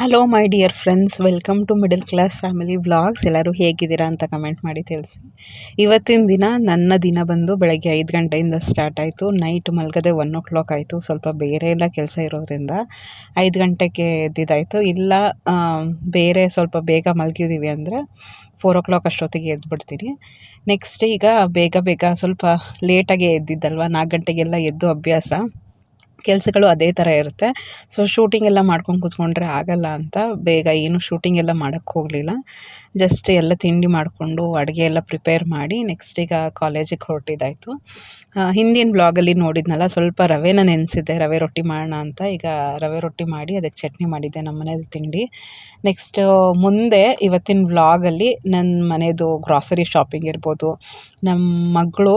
Hello my dear friends welcome to middle class family vlogs ಎಲ್ಲರೂ ಹೇಗಿದ್ದೀರಾ ಅಂತ comment ಮಾಡಿ ತಿಳಿಸಿ. ಇವತ್ತಿನ ದಿನ ನನ್ನ ದಿನ ಬಂದು ಬೆಳಗ್ಗೆ ಐದು ಗಂಟೆಯಿಂದ ಸ್ಟಾರ್ಟ್ ಆಯಿತು. ನೈಟ್ ಮಲಗದೆ ಒನ್ ಓ ಕ್ಲಾಕ್ ಆಯಿತು. ಸ್ವಲ್ಪ ಬೇರೆ ಎಲ್ಲ ಕೆಲಸ ಇರೋದ್ರಿಂದ ಐದು ಗಂಟೆಗೆ ಎದ್ದಿದ್ದಾಯಿತು. ಇಲ್ಲ ಬೇರೆ ಸ್ವಲ್ಪ ಬೇಗ ಮಲಗಿದ್ದೀವಿ ಅಂದರೆ ಫೋರ್ ಓ ಕ್ಲಾಕ್ ಅಷ್ಟೊತ್ತಿಗೆ ಎದ್ಬಿಡ್ತೀನಿ. ನೆಕ್ಸ್ಟ್ ಈಗ ಬೇಗ ಬೇಗ ಸ್ವಲ್ಪ ಲೇಟಾಗೆ ಎದ್ದಿದ್ದಲ್ವ? ನಾಲ್ಕು ಗಂಟೆಗೆಲ್ಲ ಎದ್ದು ಅಭ್ಯಾಸ. ಕೆಲಸಗಳು ಅದೇ ಥರ ಇರುತ್ತೆ. ಸೊ ಶೂಟಿಂಗ್ ಎಲ್ಲ ಮಾಡ್ಕೊಂಡು ಕೂತ್ಕೊಂಡ್ರೆ ಆಗಲ್ಲ ಅಂತ ಬೇಗ ಏನು ಶೂಟಿಂಗ್ ಎಲ್ಲ ಮಾಡೋಕ್ಕೆ ಹೋಗಲಿಲ್ಲ. ಜಸ್ಟ್ ಎಲ್ಲ ತಿಂಡಿ ಮಾಡಿಕೊಂಡು ಅಡುಗೆ ಎಲ್ಲ ಪ್ರಿಪೇರ್ ಮಾಡಿ ನೆಕ್ಸ್ಟ್ ಈಗ ಕಾಲೇಜಿಗೆ ಹೊರಟಿದ್ದಾಯಿತು. ಹಿಂದಿನ ಬ್ಲಾಗಲ್ಲಿ ನೋಡಿದ್ನಲ್ಲ, ಸ್ವಲ್ಪ ರವೆನ ನೆನೆಸಿದ್ದೆ, ರವೆ ರೊಟ್ಟಿ ಮಾಡೋಣ ಅಂತ. ಈಗ ರವೆ ರೊಟ್ಟಿ ಮಾಡಿ ಅದಕ್ಕೆ ಚಟ್ನಿ ಮಾಡಿದ್ದೆ ನಮ್ಮ ಮನೇದು ತಿಂಡಿ. ನೆಕ್ಸ್ಟ್ ಮುಂದೆ ಇವತ್ತಿನ ಬ್ಲಾಗಲ್ಲಿ ನನ್ನ ಮನೆಯದು ಗ್ರಾಸರಿ ಶಾಪಿಂಗ್ ಇರ್ಬೋದು. ನಮ್ಮ ಮಗಳು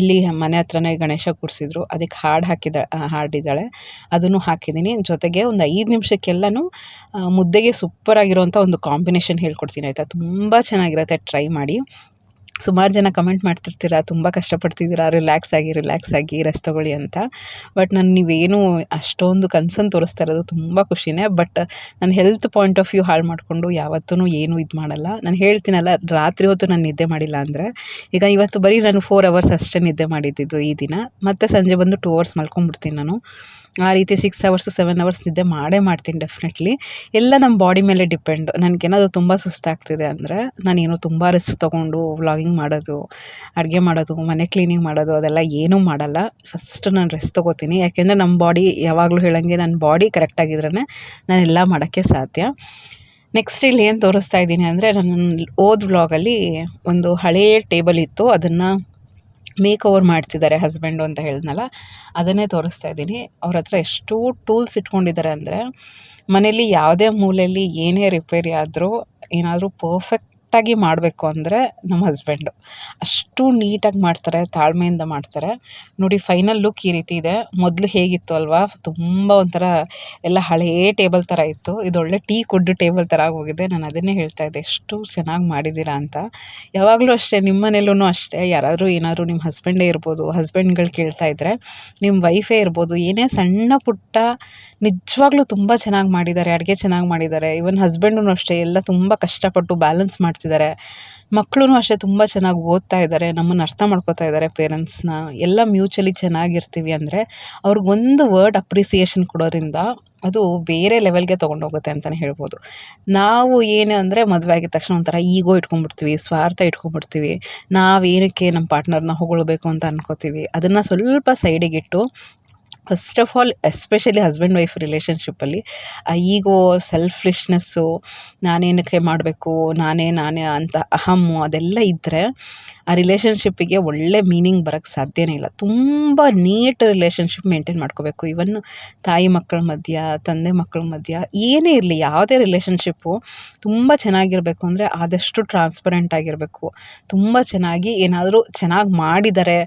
ಇಲ್ಲಿ ಮನೆ ಹತ್ರನೇ ಗಣೇಶ ಕೂರಿಸಿದ್ರು. ಅದಕ್ಕೆ ಹಾಡು ಹಾಕಿದ ಹಾಡಿದ್ದಾಳೆ. ಅದನ್ನು ಹಾಕಿದ್ದೀನಿ. ಜೊತೆಗೆ ಒಂದು ಐದು ನಿಮಿಷಕ್ಕೆಲ್ಲನೂ ಮುದ್ದೆಗೆ ಸೂಪರಾಗಿರೋಂಥ ಒಂದು ಕಾಂಬಿನೇಷನ್ ಹೇಳ್ಕೊಡ್ತೀನಿ, ಆಯಿತಾ? ತುಂಬ ಚೆನ್ನಾಗಿರುತ್ತೆ ಟ್ರೈ ಮಾಡಿ. ಸುಮಾರು ಜನ ಕಮೆಂಟ್ ಮಾಡ್ತಿರ್ತೀರ, ತುಂಬ ಕಷ್ಟಪಡ್ತಿದ್ದೀರಾ ರಿಲ್ಯಾಕ್ಸ್ ಆಗಿ ರಿಲ್ಯಾಕ್ಸ್ ಆಗಿ ರೆಸ್ಟ್ ತೊಗೊಳ್ಳಿ ಅಂತ. ಬಟ್ ನಾನು ನೀವೇನು ಅಷ್ಟೊಂದು ಕನ್ಸರ್ನ್ ತೋರಿಸ್ತಾ ಇರೋದು ತುಂಬ ಖುಷಿನೇ. ಬಟ್ ನನ್ನ ಹೆಲ್ತ್ ಪಾಯಿಂಟ್ ಆಫ್ ವ್ಯೂ ಹಾಳು ಮಾಡಿಕೊಂಡು ಯಾವತ್ತೂ ಏನು ಇದು ಮಾಡಲ್ಲ. ನಾನು ಹೇಳ್ತೀನಲ್ಲ, ರಾತ್ರಿ ಹೊತ್ತು ನಾನು ನಿದ್ದೆ ಮಾಡಿಲ್ಲ ಅಂದರೆ, ಈಗ ಇವತ್ತು ಬರೀ ನಾನು ಫೋರ್ ಅವರ್ಸ್ ಅಷ್ಟೇ ನಿದ್ದೆ ಮಾಡಿದ್ದಿದ್ದು ಈ ದಿನ. ಮತ್ತು ಸಂಜೆ ಬಂದು ಟೂ ಅವರ್ಸ್ ಮಲ್ಕೊಂಡ್ಬಿಡ್ತೀನಿ ನಾನು. ಆ ರೀತಿ ಸಿಕ್ಸ್ ಅವರ್ಸು ಸೆವೆನ್ ಅವರ್ಸ್ ನಿದ್ದೆ ಮಾಡೇ ಮಾಡ್ತೀನಿ ಡೆಫಿನೆಟ್ಲಿ ಎಲ್ಲ ನಮ್ಮ ಬಾಡಿ ಮೇಲೆ ಡಿಪೆಂಡ್ ನನಗೇನಾದ್ರು ತುಂಬ ಸುಸ್ತಾಗ್ತಿದೆ ಅಂದರೆ ನಾನೇನು ತುಂಬ ರಿಸ್ಕ್ ತೊಗೊಂಡು ವ್ಲಾಗಿಂಗ್ ಮಾಡೋದು, ಅಡುಗೆ ಮಾಡೋದು, ಮನೆ ಕ್ಲೀನಿಂಗ್ ಮಾಡೋದು, ಅದೆಲ್ಲ ಏನೂ ಮಾಡಲ್ಲ. ಫಸ್ಟ್ ನಾನು ರೆಸ್ಟ್ ತೊಗೋತೀನಿ. ಯಾಕೆಂದರೆ ನಮ್ಮ ಬಾಡಿ ಯಾವಾಗಲೂ ಹೇಳಂಗೆ ನನ್ನ ಬಾಡಿ ಕರೆಕ್ಟಾಗಿದ್ರೇ ನಾನು ಎಲ್ಲ ಮಾಡೋಕ್ಕೆ ಸಾಧ್ಯ. ನೆಕ್ಸ್ಟ್ ಇಲ್ಲಿ ಏನು ತೋರಿಸ್ತಾ ಇದ್ದೀನಿ ಅಂದರೆ ನನ್ನ ಓದ್ ವ್ಲಾಗಲ್ಲಿ ಒಂದು ಹಳೆಯ ಟೇಬಲ್ ಇತ್ತು. ಅದನ್ನು ಮೇಕ್ ಓವರ್ ಮಾಡ್ತಿದ್ದಾರೆ ಹಸ್ಬೆಂಡು ಅಂತ ಹೇಳಿದ್ನಲ್ಲ, ಅದನ್ನೇ ತೋರಿಸ್ತಾ ಇದ್ದೀನಿ. ಅವ್ರ ಹತ್ರ ಎಷ್ಟು ಟೂಲ್ಸ್ ಇಟ್ಕೊಂಡಿದ್ದಾರೆ ಅಂದರೆ ಮನೇಲಿ ಯಾವುದೇ ಮೂಲೆಯಲ್ಲಿ ಏನೇ ರಿಪೇರಿ ಆದರೂ ಏನಾದರೂ ಪರ್ಫೆಕ್ಟಾಗಿ ಮಾಡಬೇಕು ಅಂದರೆ ನಮ್ಮ ಹಸ್ಬೆಂಡು. ಅಷ್ಟು ನೀಟಾಗಿ ಮಾಡ್ತಾರೆ, ತಾಳ್ಮೆಯಿಂದ ಮಾಡ್ತಾರೆ. ನೋಡಿ, ಫೈನಲ್ ಲುಕ್ ಈ ರೀತಿ ಇದೆ. ಮೊದಲು ಹೇಗಿತ್ತು ಅಲ್ವಾ? ತುಂಬ ಒಂಥರ ಎಲ್ಲ ಹಳೇ ಟೇಬಲ್ ಥರ ಇತ್ತು. ಇದೊಳ್ಳೆ ಟೀ ಕುಡ್ ಟೇಬಲ್ ಥರ ಆಗೋಗಿದೆ. ನಾನು ಅದನ್ನೇ ಹೇಳ್ತಾ ಇದ್ದೆ. ಎಷ್ಟು ಚೆನ್ನಾಗಿ ಮಾಡಿದ್ದೀರಾ ಅಂತ. ಯಾವಾಗಲೂ ಅಷ್ಟೇ, ನಿಮ್ಮ ಮನೇಲೂ ಅಷ್ಟೇ. ಯಾರಾದರೂ ಏನಾದರೂ ನಿಮ್ಮ ಹಸ್ಬೆಂಡೇ ಇರ್ಬೋದು, ಹಸ್ಬೆಂಡ್ಗಳು ಕೇಳ್ತಾ ಇದ್ದರೆ ನಿಮ್ಮ ವೈಫೇ ಇರ್ಬೋದು, ಏನೇ ಸಣ್ಣ ಪುಟ್ಟ, ನಿಜವಾಗ್ಲೂ ತುಂಬ ಚೆನ್ನಾಗಿ ಮಾಡಿದ್ದಾರೆ, ಅಡುಗೆ ಚೆನ್ನಾಗಿ ಮಾಡಿದ್ದಾರೆ. ಇವನ್ ಹಸ್ಬೆಂಡೂ ಅಷ್ಟೇ. ಎಲ್ಲ ತುಂಬ ಕಷ್ಟಪಟ್ಟು ಬ್ಯಾಲೆನ್ಸ್ ಮಾಡ್ತಿದ್ದಾರೆ. ಮಕ್ಕಳು ಅಷ್ಟೇ ತುಂಬ ಚೆನ್ನಾಗಿ ಓದ್ತಾ ಇದ್ದಾರೆ, ನಮ್ಮನ್ನು ಅರ್ಥ ಮಾಡ್ಕೋತಾ ಇದ್ದಾರೆ ಪೇರೆಂಟ್ಸ್ನ. ಎಲ್ಲ ಮ್ಯೂಚುವಲಿ ಚೆನ್ನಾಗಿರ್ತೀವಿ ಅಂದರೆ ಅವ್ರಿಗೊಂದು ವರ್ಡ್ ಅಪ್ರಿಸಿಯೇಷನ್ ಕೊಡೋದ್ರಿಂದ ಅದು ಬೇರೆ ಲೆವೆಲ್ಗೆ ತೊಗೊಂಡೋಗುತ್ತೆ ಅಂತಲೇ ಹೇಳ್ಬೋದು. ನಾವು ಏನು ಅಂದರೆ ಮದುವೆ ಆಗಿದ ತಕ್ಷಣ ಒಂಥರ ಈಗೋ ಇಟ್ಕೊಂಡ್ಬಿಡ್ತೀವಿ, ಸ್ವಾರ್ಥ ಇಟ್ಕೊಂಡ್ಬಿಡ್ತೀವಿ. ನಾವೇನಕ್ಕೆ ನಮ್ಮ ಪಾರ್ಟ್ನರ್ನ ಹೊಗಳ್ಬೇಕು ಅಂತ ಅನ್ಕೋತೀವಿ. ಅದನ್ನು ಸ್ವಲ್ಪ ಸೈಡಿಗಿಟ್ಟು first of all especially husband wife ರಿಲೇಷನ್ಶಿಪ್ಪಲ್ಲಿ ego selfishness ನಾನೇನಕ್ಕೆ ಮಾಡಬೇಕು, ನಾನೇ ನಾನೇ ಅಂತ ಅಹಮ್ಮು ಅದೆಲ್ಲ ಇದ್ದರೆ ಆ ರಿಲೇಷನ್ಶಿಪ್ಪಿಗೆ ಒಳ್ಳೆ ಮೀನಿಂಗ್ ಬರೋಕ್ಕೆ ಸಾಧ್ಯನೇ ಇಲ್ಲ. ತುಂಬ ನೀಟ್ ರಿಲೇಷನ್ಶಿಪ್ ಮೇಂಟೈನ್ ಮಾಡ್ಕೋಬೇಕು. ಇವನ್ ತಾಯಿ ಮಕ್ಕಳ ಮಧ್ಯ, ತಂದೆ ಮಕ್ಕಳ ಮಧ್ಯ ಏನೇ ಇರಲಿ, ಯಾವುದೇ ರಿಲೇಷನ್ಶಿಪ್ಪು ತುಂಬ ಚೆನ್ನಾಗಿರಬೇಕು ಅಂದರೆ ಆದಷ್ಟು ಟ್ರಾನ್ಸ್ಪರೆಂಟ್ ಆಗಿರಬೇಕು. ತುಂಬ ಚೆನ್ನಾಗಿ ಏನಾದರೂ ಚೆನ್ನಾಗಿ ಮಾಡಿದ್ದಾರೆ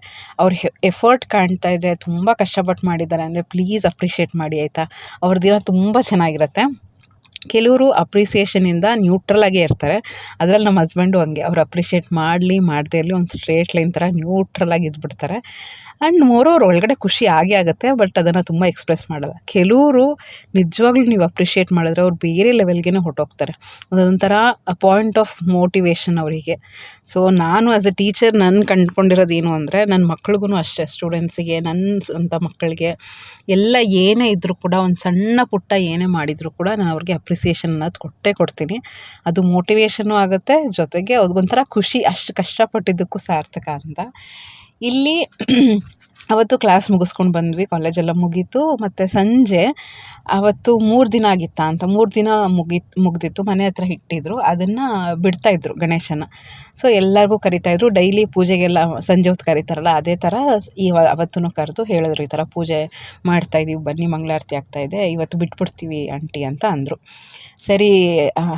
ಅವ್ರ ಎಫರ್ಟ್ ಕಾಣ್ತಾ ಇದೆ, ತುಂಬ ಕಷ್ಟಪಟ್ಟು ಮಾಡಿದ್ದಾರೆ ಅಂದರೆ ಪ್ಲೀಸ್ ಅಪ್ರಿಷಿಯೇಟ್ ಮಾಡಿ, ಆಯಿತಾ? ಅವ್ರ ದಿನ ತುಂಬ ಚೆನ್ನಾಗಿರುತ್ತೆ. ಕೆಲವರು ಅಪ್ರಿಸಿಯೇಷನಿಂದ ನ್ಯೂಟ್ರಲ್ ಆಗೇ ಇರ್ತಾರೆ. ಅದರಲ್ಲಿ ನಮ್ಮ ಹಸ್ಬೆಂಡು ಹಂಗೆ, ಅವ್ರು ಅಪ್ರಿಷಿಯೇಟ್ ಮಾಡಲಿ, ಮಾಡದೇ ಇರಲಿ, ಒಂದು ಸ್ಟ್ರೇಟ್ ಲೈನ್ ಥರ ನ್ಯೂಟ್ರಲ್ ಆಗಿ ಇದ್ಬಿಡ್ತಾರೆ. ಆ್ಯಂಡ್ ಮೋರೋವ್ರು ಒಳಗಡೆ ಖುಷಿ ಆಗೇ ಆಗುತ್ತೆ, ಬಟ್ ಅದನ್ನು ತುಂಬ ಎಕ್ಸ್ಪ್ರೆಸ್ ಮಾಡಲ್ಲ. ಕೆಲವರು ನಿಜವಾಗ್ಲೂ ನೀವು ಅಪ್ರಿಷಿಯೇಟ್ ಮಾಡಿದ್ರೆ ಅವ್ರು ಬೇರೆ ಲೆವೆಲ್ಗೆ ಹೊರಟೋಗ್ತಾರೆ. ಅದೊಂಥರ ಪಾಯಿಂಟ್ ಆಫ್ ಮೋಟಿವೇಶನ್ ಅವರಿಗೆ. ಸೊ ನಾನು ಆ್ಯಸ್ ಎ ಟೀಚರ್ ನಾನು ಕಂಡುಕೊಂಡಿರೋದು ಏನು ಅಂದರೆ ನನ್ನ ಮಕ್ಳಿಗೂ ಅಷ್ಟೇ ಸ್ಟೂಡೆಂಟ್ಸಿಗೆ ನನ್ನ ಸ್ವಂತ ಮಕ್ಕಳಿಗೆ ಎಲ್ಲ ಏನೇ ಇದ್ದರೂ ಕೂಡ, ಒಂದು ಸಣ್ಣ ಪುಟ್ಟ ಏನೇ ಮಾಡಿದರೂ ಕೂಡ ನಾನು ಅವ್ರಿಗೆ ಅಪ್ರಿಸಿಯೇಷನ್ ಅನ್ನೋದು ಕೊಟ್ಟೇ ಕೊಡ್ತೀನಿ. ಅದು ಮೋಟಿವೇಶನ್ನು ಆಗುತ್ತೆ, ಜೊತೆಗೆ ಅದಕ್ಕೊಂಥರ ಖುಷಿ, ಅಷ್ಟು ಕಷ್ಟಪಟ್ಟಿದ್ದಕ್ಕೂ ಸಾರ್ಥಕ ಅಂತ. ಇಲ್ಲಿ ಅವತ್ತು ಕ್ಲಾಸ್ ಮುಗಿಸ್ಕೊಂಡು ಬಂದ್ವಿ ಕಾಲೇಜೆಲ್ಲ ಮುಗೀತು, ಮತ್ತು ಸಂಜೆ ಅವತ್ತು ಮೂರು ದಿನ ಆಗಿತ್ತಾ ಅಂತ, ಮೂರು ದಿನ ಮುಗೀತು ಮುಗ್ದಿತ್ತು, ಮನೆ ಹತ್ರ ಇಟ್ಟಿದ್ರು, ಅದನ್ನು ಬಿಡ್ತಾಯಿದ್ರು ಗಣೇಶನ. ಸೊ ಎಲ್ಲರಿಗೂ ಕರಿತಾಯಿದ್ರು ಡೈಲಿ ಪೂಜೆಗೆಲ್ಲ ಸಂಜೆ ಹೊತ್ತು ಕರೀತಾರಲ್ಲ, ಅದೇ ಥರ ಈ ಅವತ್ತೂ ಕರೆದು ಹೇಳಿದ್ರು, ಈ ಥರ ಪೂಜೆ ಮಾಡ್ತಾಯಿದ್ದೀವಿ ಬನ್ನಿ ಮಂಗಳಾರತಿ ಆಗ್ತಾಯಿದೆ ಇವತ್ತು ಬಿಟ್ಬಿಡ್ತೀವಿ ಆಂಟಿ ಅಂತ ಅಂದರು. ಸರಿ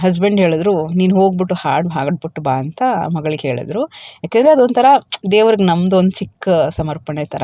ಹಸ್ಬೆಂಡ್ ಹೇಳಿದ್ರು, ನೀನು ಹೋಗ್ಬಿಟ್ಟು ಹಾಡು, ಹಾಡ್ಬಿಟ್ಟು ಬಾ ಅಂತ ಮಗಳಿಗೆ ಹೇಳಿದ್ರು. ಯಾಕೆಂದರೆ ಅದೊಂಥರ ದೇವ್ರಿಗೆ ನಮ್ಮದು ಒಂದು ಚಿಕ್ಕ ಸಮರ್ಪಣೆ ಥರ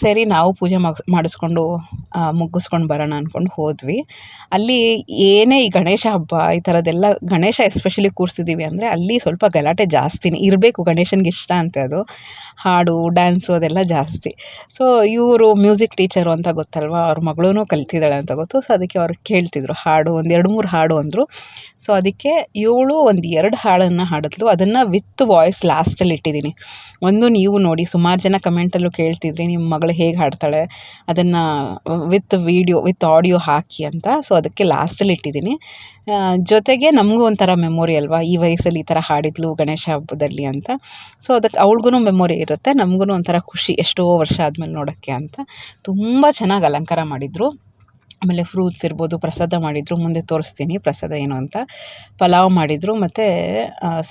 ಸರಿ, ನಾವು ಪೂಜೆ ಮಾಡಿಸ್ ಮಾಡಿಸ್ಕೊಂಡು ಮುಗಿಸ್ಕೊಂಡು ಬರೋಣ ಅಂದ್ಕೊಂಡು ಹೋದ್ವಿ. ಅಲ್ಲಿ ಏನೇ ಈ ಗಣೇಶ ಹಬ್ಬ, ಈ ಥರದ್ದೆಲ್ಲ ಗಣೇಶ ಎಸ್ಪೆಷಲಿ ಕೂರಿಸಿದ್ದೀವಿ ಅಂದರೆ ಅಲ್ಲಿ ಸ್ವಲ್ಪ ಗಲಾಟೆ ಜಾಸ್ತಿನೇ. ಇರಬೇಕು, ಗಣೇಶನಿಗೆ ಇಷ್ಟ ಅಂತೆ ಅದು. ಹಾಡು ಡ್ಯಾನ್ಸು ಅದೆಲ್ಲ ಜಾಸ್ತಿ. ಸೊ ಇವರು ಮ್ಯೂಸಿಕ್ ಟೀಚರು ಅಂತ ಗೊತ್ತಲ್ವ? ಅವ್ರ ಮಗಳೂ ಕಲ್ತಿದ್ದಾಳೆ ಅಂತ ಗೊತ್ತು. ಸೊ ಅದಕ್ಕೆ ಅವ್ರು ಕೇಳ್ತಿದ್ರು ಹಾಡು, ಒಂದು ಎರಡು ಮೂರು ಹಾಡು ಅಂದರು. ಸೊ ಅದಕ್ಕೆ ಇವಳು ಒಂದು ಎರಡು ಹಾಡನ್ನು ಹಾಡಿದ್ಲು. ಅದನ್ನು ವಿತ್ ವಾಯ್ಸ್ ಲಾಸ್ಟಲ್ಲಿ ಇಟ್ಟಿದ್ದೀನಿ. ಒಂದು ನೀವು ನೋಡಿ, ಸುಮಾರು ಜನ ಕಮೆಂಟಲ್ಲೂ ಕೇಳ್ತಿದ್ರಿ. ನಿಮ್ಮ ಮಗಳು ಹೇಗೆ ಹಾಡ್ತಾಳೆ ಅದನ್ನು ವಿತ್ ವೀಡಿಯೋ ವಿತ್ ಆಡಿಯೋ ಹಾಕಿ ಅಂತ. ಸೊ ಅದಕ್ಕೆ ಲಾಸ್ಟಲ್ಲಿ ಇಟ್ಟಿದ್ದೀನಿ. ಜೊತೆಗೆ ನಮಗೂ ಒಂಥರ ಮೆಮೊರಿ ಅಲ್ವಾ? ಈ ವಯಸ್ಸಲ್ಲಿ ಈ ಥರ ಹಾಡಿದ್ಲು ಗಣೇಶ ಹಬ್ಬದಲ್ಲಿ ಅಂತ. ಸೊ ಅದಕ್ಕೆ ಅವಳಿಗೂ ಮೆಮೊರಿ ಇರುತ್ತೆ. ನಮಗೂ ಒಂಥರ ಖುಷಿ ಎಷ್ಟೋ ವರ್ಷ ಆದಮೇಲೆ ನೋಡೋಕ್ಕೆ ಅಂತ. ತುಂಬ ಚೆನ್ನಾಗಿ ಅಲಂಕಾರ ಮಾಡಿದರು. ಆಮೇಲೆ ಫ್ರೂಟ್ಸ್ ಇರ್ಬೋದು, ಪ್ರಸಾದ ಮಾಡಿದರು, ಮುಂದೆ ತೋರಿಸ್ತೀನಿ, ಪ್ರಸಾದ ಏನು ಅಂತ. ಪಲಾವ್ ಮಾಡಿದರು, ಮತ್ತು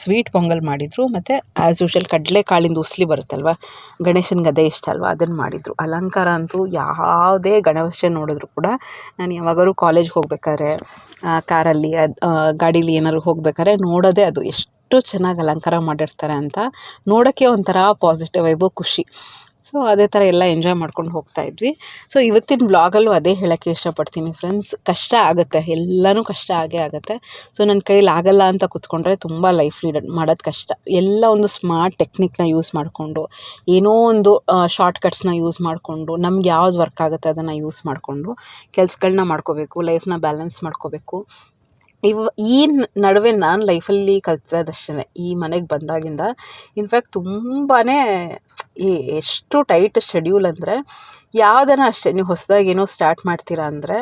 ಸ್ವೀಟ್ ಪೊಂಗಲ್ ಮಾಡಿದರು, ಮತ್ತು ಆ್ಯಸ್ ಯೂಶಲ್ ಕಡಲೆಕಾಳಿಂದ ಉಸ್ಲಿ ಬರುತ್ತಲ್ವ? ಗಣೇಶನಿಗೆ ಅದೇ ಇಷ್ಟ ಅಲ್ವಾ? ಅದನ್ನು ಮಾಡಿದರು. ಅಲಂಕಾರ ಅಂತೂ ಯಾವುದೇ ಗಣೇಶ ನೋಡಿದ್ರು ಕೂಡ ನಾನು ಯಾವಾಗಾದ್ರು ಕಾಲೇಜ್ಗೆ ಹೋಗ್ಬೇಕಾದ್ರೆ ಕಾರಲ್ಲಿ, ಅದು ಗಾಡೀಲಿ ಏನಾದ್ರು ಹೋಗ್ಬೇಕಾದ್ರೆ ನೋಡೋದೇ ಅದು. ಎಷ್ಟು ಚೆನ್ನಾಗಿ ಅಲಂಕಾರ ಮಾಡಿರ್ತಾರೆ ಅಂತ ನೋಡೋಕ್ಕೆ ಒಂಥರ ಪಾಸಿಟಿವ್ ವೈಬು ಖುಷಿ. ಸೊ ಅದೇ ಥರ ಎಲ್ಲ ಎಂಜಾಯ್ ಮಾಡ್ಕೊಂಡು ಹೋಗ್ತಾ ಇದ್ವಿ. ಸೊ ಇವತ್ತಿನ ಬ್ಲಾಗಲ್ಲೂ ಅದೇ ಹೇಳೋಕ್ಕೆ ಇಷ್ಟಪಡ್ತೀನಿ ಫ್ರೆಂಡ್ಸ್ ಕಷ್ಟ ಆಗುತ್ತೆ. ಎಲ್ಲನೂ ಕಷ್ಟ ಆಗೇ ಆಗುತ್ತೆ. ಸೊ ನನ್ನ ಕೈಲಿ ಆಗಲ್ಲ ಅಂತ ಕೂತ್ಕೊಂಡ್ರೆ ತುಂಬ ಲೈಫ್ ಲೀಡ್ ಮಾಡೋದು ಕಷ್ಟ. ಎಲ್ಲ ಒಂದು ಸ್ಮಾರ್ಟ್ ಟೆಕ್ನಿಕ್ನ ಯೂಸ್ ಮಾಡಿಕೊಂಡು, ಏನೋ ಒಂದು ಶಾರ್ಟ್ಕಟ್ಸ್ನ ಯೂಸ್ ಮಾಡಿಕೊಂಡು, ನಮ್ಗೆ ಯಾವ್ದು ವರ್ಕ್ ಆಗುತ್ತೆ ಅದನ್ನು ಯೂಸ್ ಮಾಡಿಕೊಂಡು ಕೆಲ್ಸಗಳನ್ನ ಮಾಡ್ಕೋಬೇಕು ಲೈಫ್ನ ಬ್ಯಾಲೆನ್ಸ್ ಮಾಡ್ಕೋಬೇಕು. ಇವ, ಈ ನಡುವೆ ನಾನು ಲೈಫಲ್ಲಿ ಕಲ್ತಿರೋದಷ್ಟೇ ಈ ಮನೆಗೆ ಬಂದಾಗಿಂದ ಇನ್ಫ್ಯಾಕ್ಟ್ ತುಂಬಾ ಈ ಎಷ್ಟು ಟೈಟ್ ಶೆಡ್ಯೂಲ್ ಅಂದರೆ ಯಾವುದನ್ನ ಅಷ್ಟೇ, ನೀವು ಹೊಸದಾಗಿ ಏನೋ ಸ್ಟಾರ್ಟ್ ಮಾಡ್ತೀರಾ ಅಂದರೆ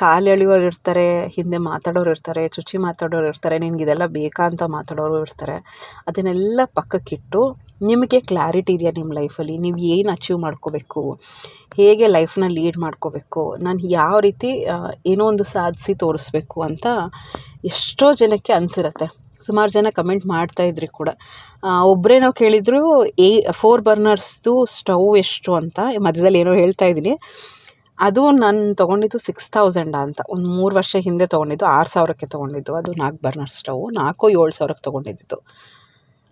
ಕಾಲು ಎಳೆಯೋರು ಇರ್ತಾರೆ, ಹಿಂದೆ ಮಾತಾಡೋರು ಇರ್ತಾರೆ, ಚುಚ್ಚಿ ಮಾತಾಡೋರು ಇರ್ತಾರೆ, ನಿನ್ಗೆ ಇದೆಲ್ಲ ಬೇಕಾ ಅಂತ ಮಾತಾಡೋರು ಇರ್ತಾರೆ. ಅದನ್ನೆಲ್ಲ ಪಕ್ಕಕ್ಕಿಟ್ಟು ನಿಮಗೆ ಕ್ಲಾರಿಟಿ ಇದೆಯಾ ನಿಮ್ಮ ಲೈಫಲ್ಲಿ? ನೀವು ಏನು ಅಚೀವ್ ಮಾಡ್ಕೋಬೇಕು? ಹೇಗೆ ಲೈಫ್ನ ಲೀಡ್ ಮಾಡ್ಕೋಬೇಕು? ನಾನು ಯಾವ ರೀತಿ ಏನೋ ಒಂದು ಸಾಧಿಸಿ ತೋರಿಸ್ಬೇಕು ಅಂತ ಎಷ್ಟೋ ಜನಕ್ಕೆ ಅನಿಸಿರತ್ತೆ. ಸುಮಾರು ಜನ ಕಮೆಂಟ್ ಮಾಡ್ತಾಯಿದ್ರಿ ಕೂಡ. ಒಬ್ಬರೇ ನಾವು ಕೇಳಿದ್ರು, ಏ ಫೋರ್ ಬರ್ನರ್ಸ್ದು ಸ್ಟವ್ ಎಷ್ಟು ಅಂತ? ಮಧ್ಯದಲ್ಲಿ ಏನೋ ಹೇಳ್ತಾ ಇದ್ದೀನಿ. ಅದು ನಾನು ತೊಗೊಂಡಿದ್ದು ಸಿಕ್ಸ್ ತೌಸಂಡ ಅಂತ. ಒಂದು ಮೂರು ವರ್ಷ ಹಿಂದೆ ತೊಗೊಂಡಿದ್ದು, ಆರು ಸಾವಿರಕ್ಕೆ ತೊಗೊಂಡಿದ್ದು. ಅದು ನಾಲ್ಕು ಬರ್ನರ್ ಸ್ಟವ್ ನಾಲ್ಕು ಏಳು ಸಾವಿರಕ್ಕೆ ತೊಗೊಂಡಿದ್ದು.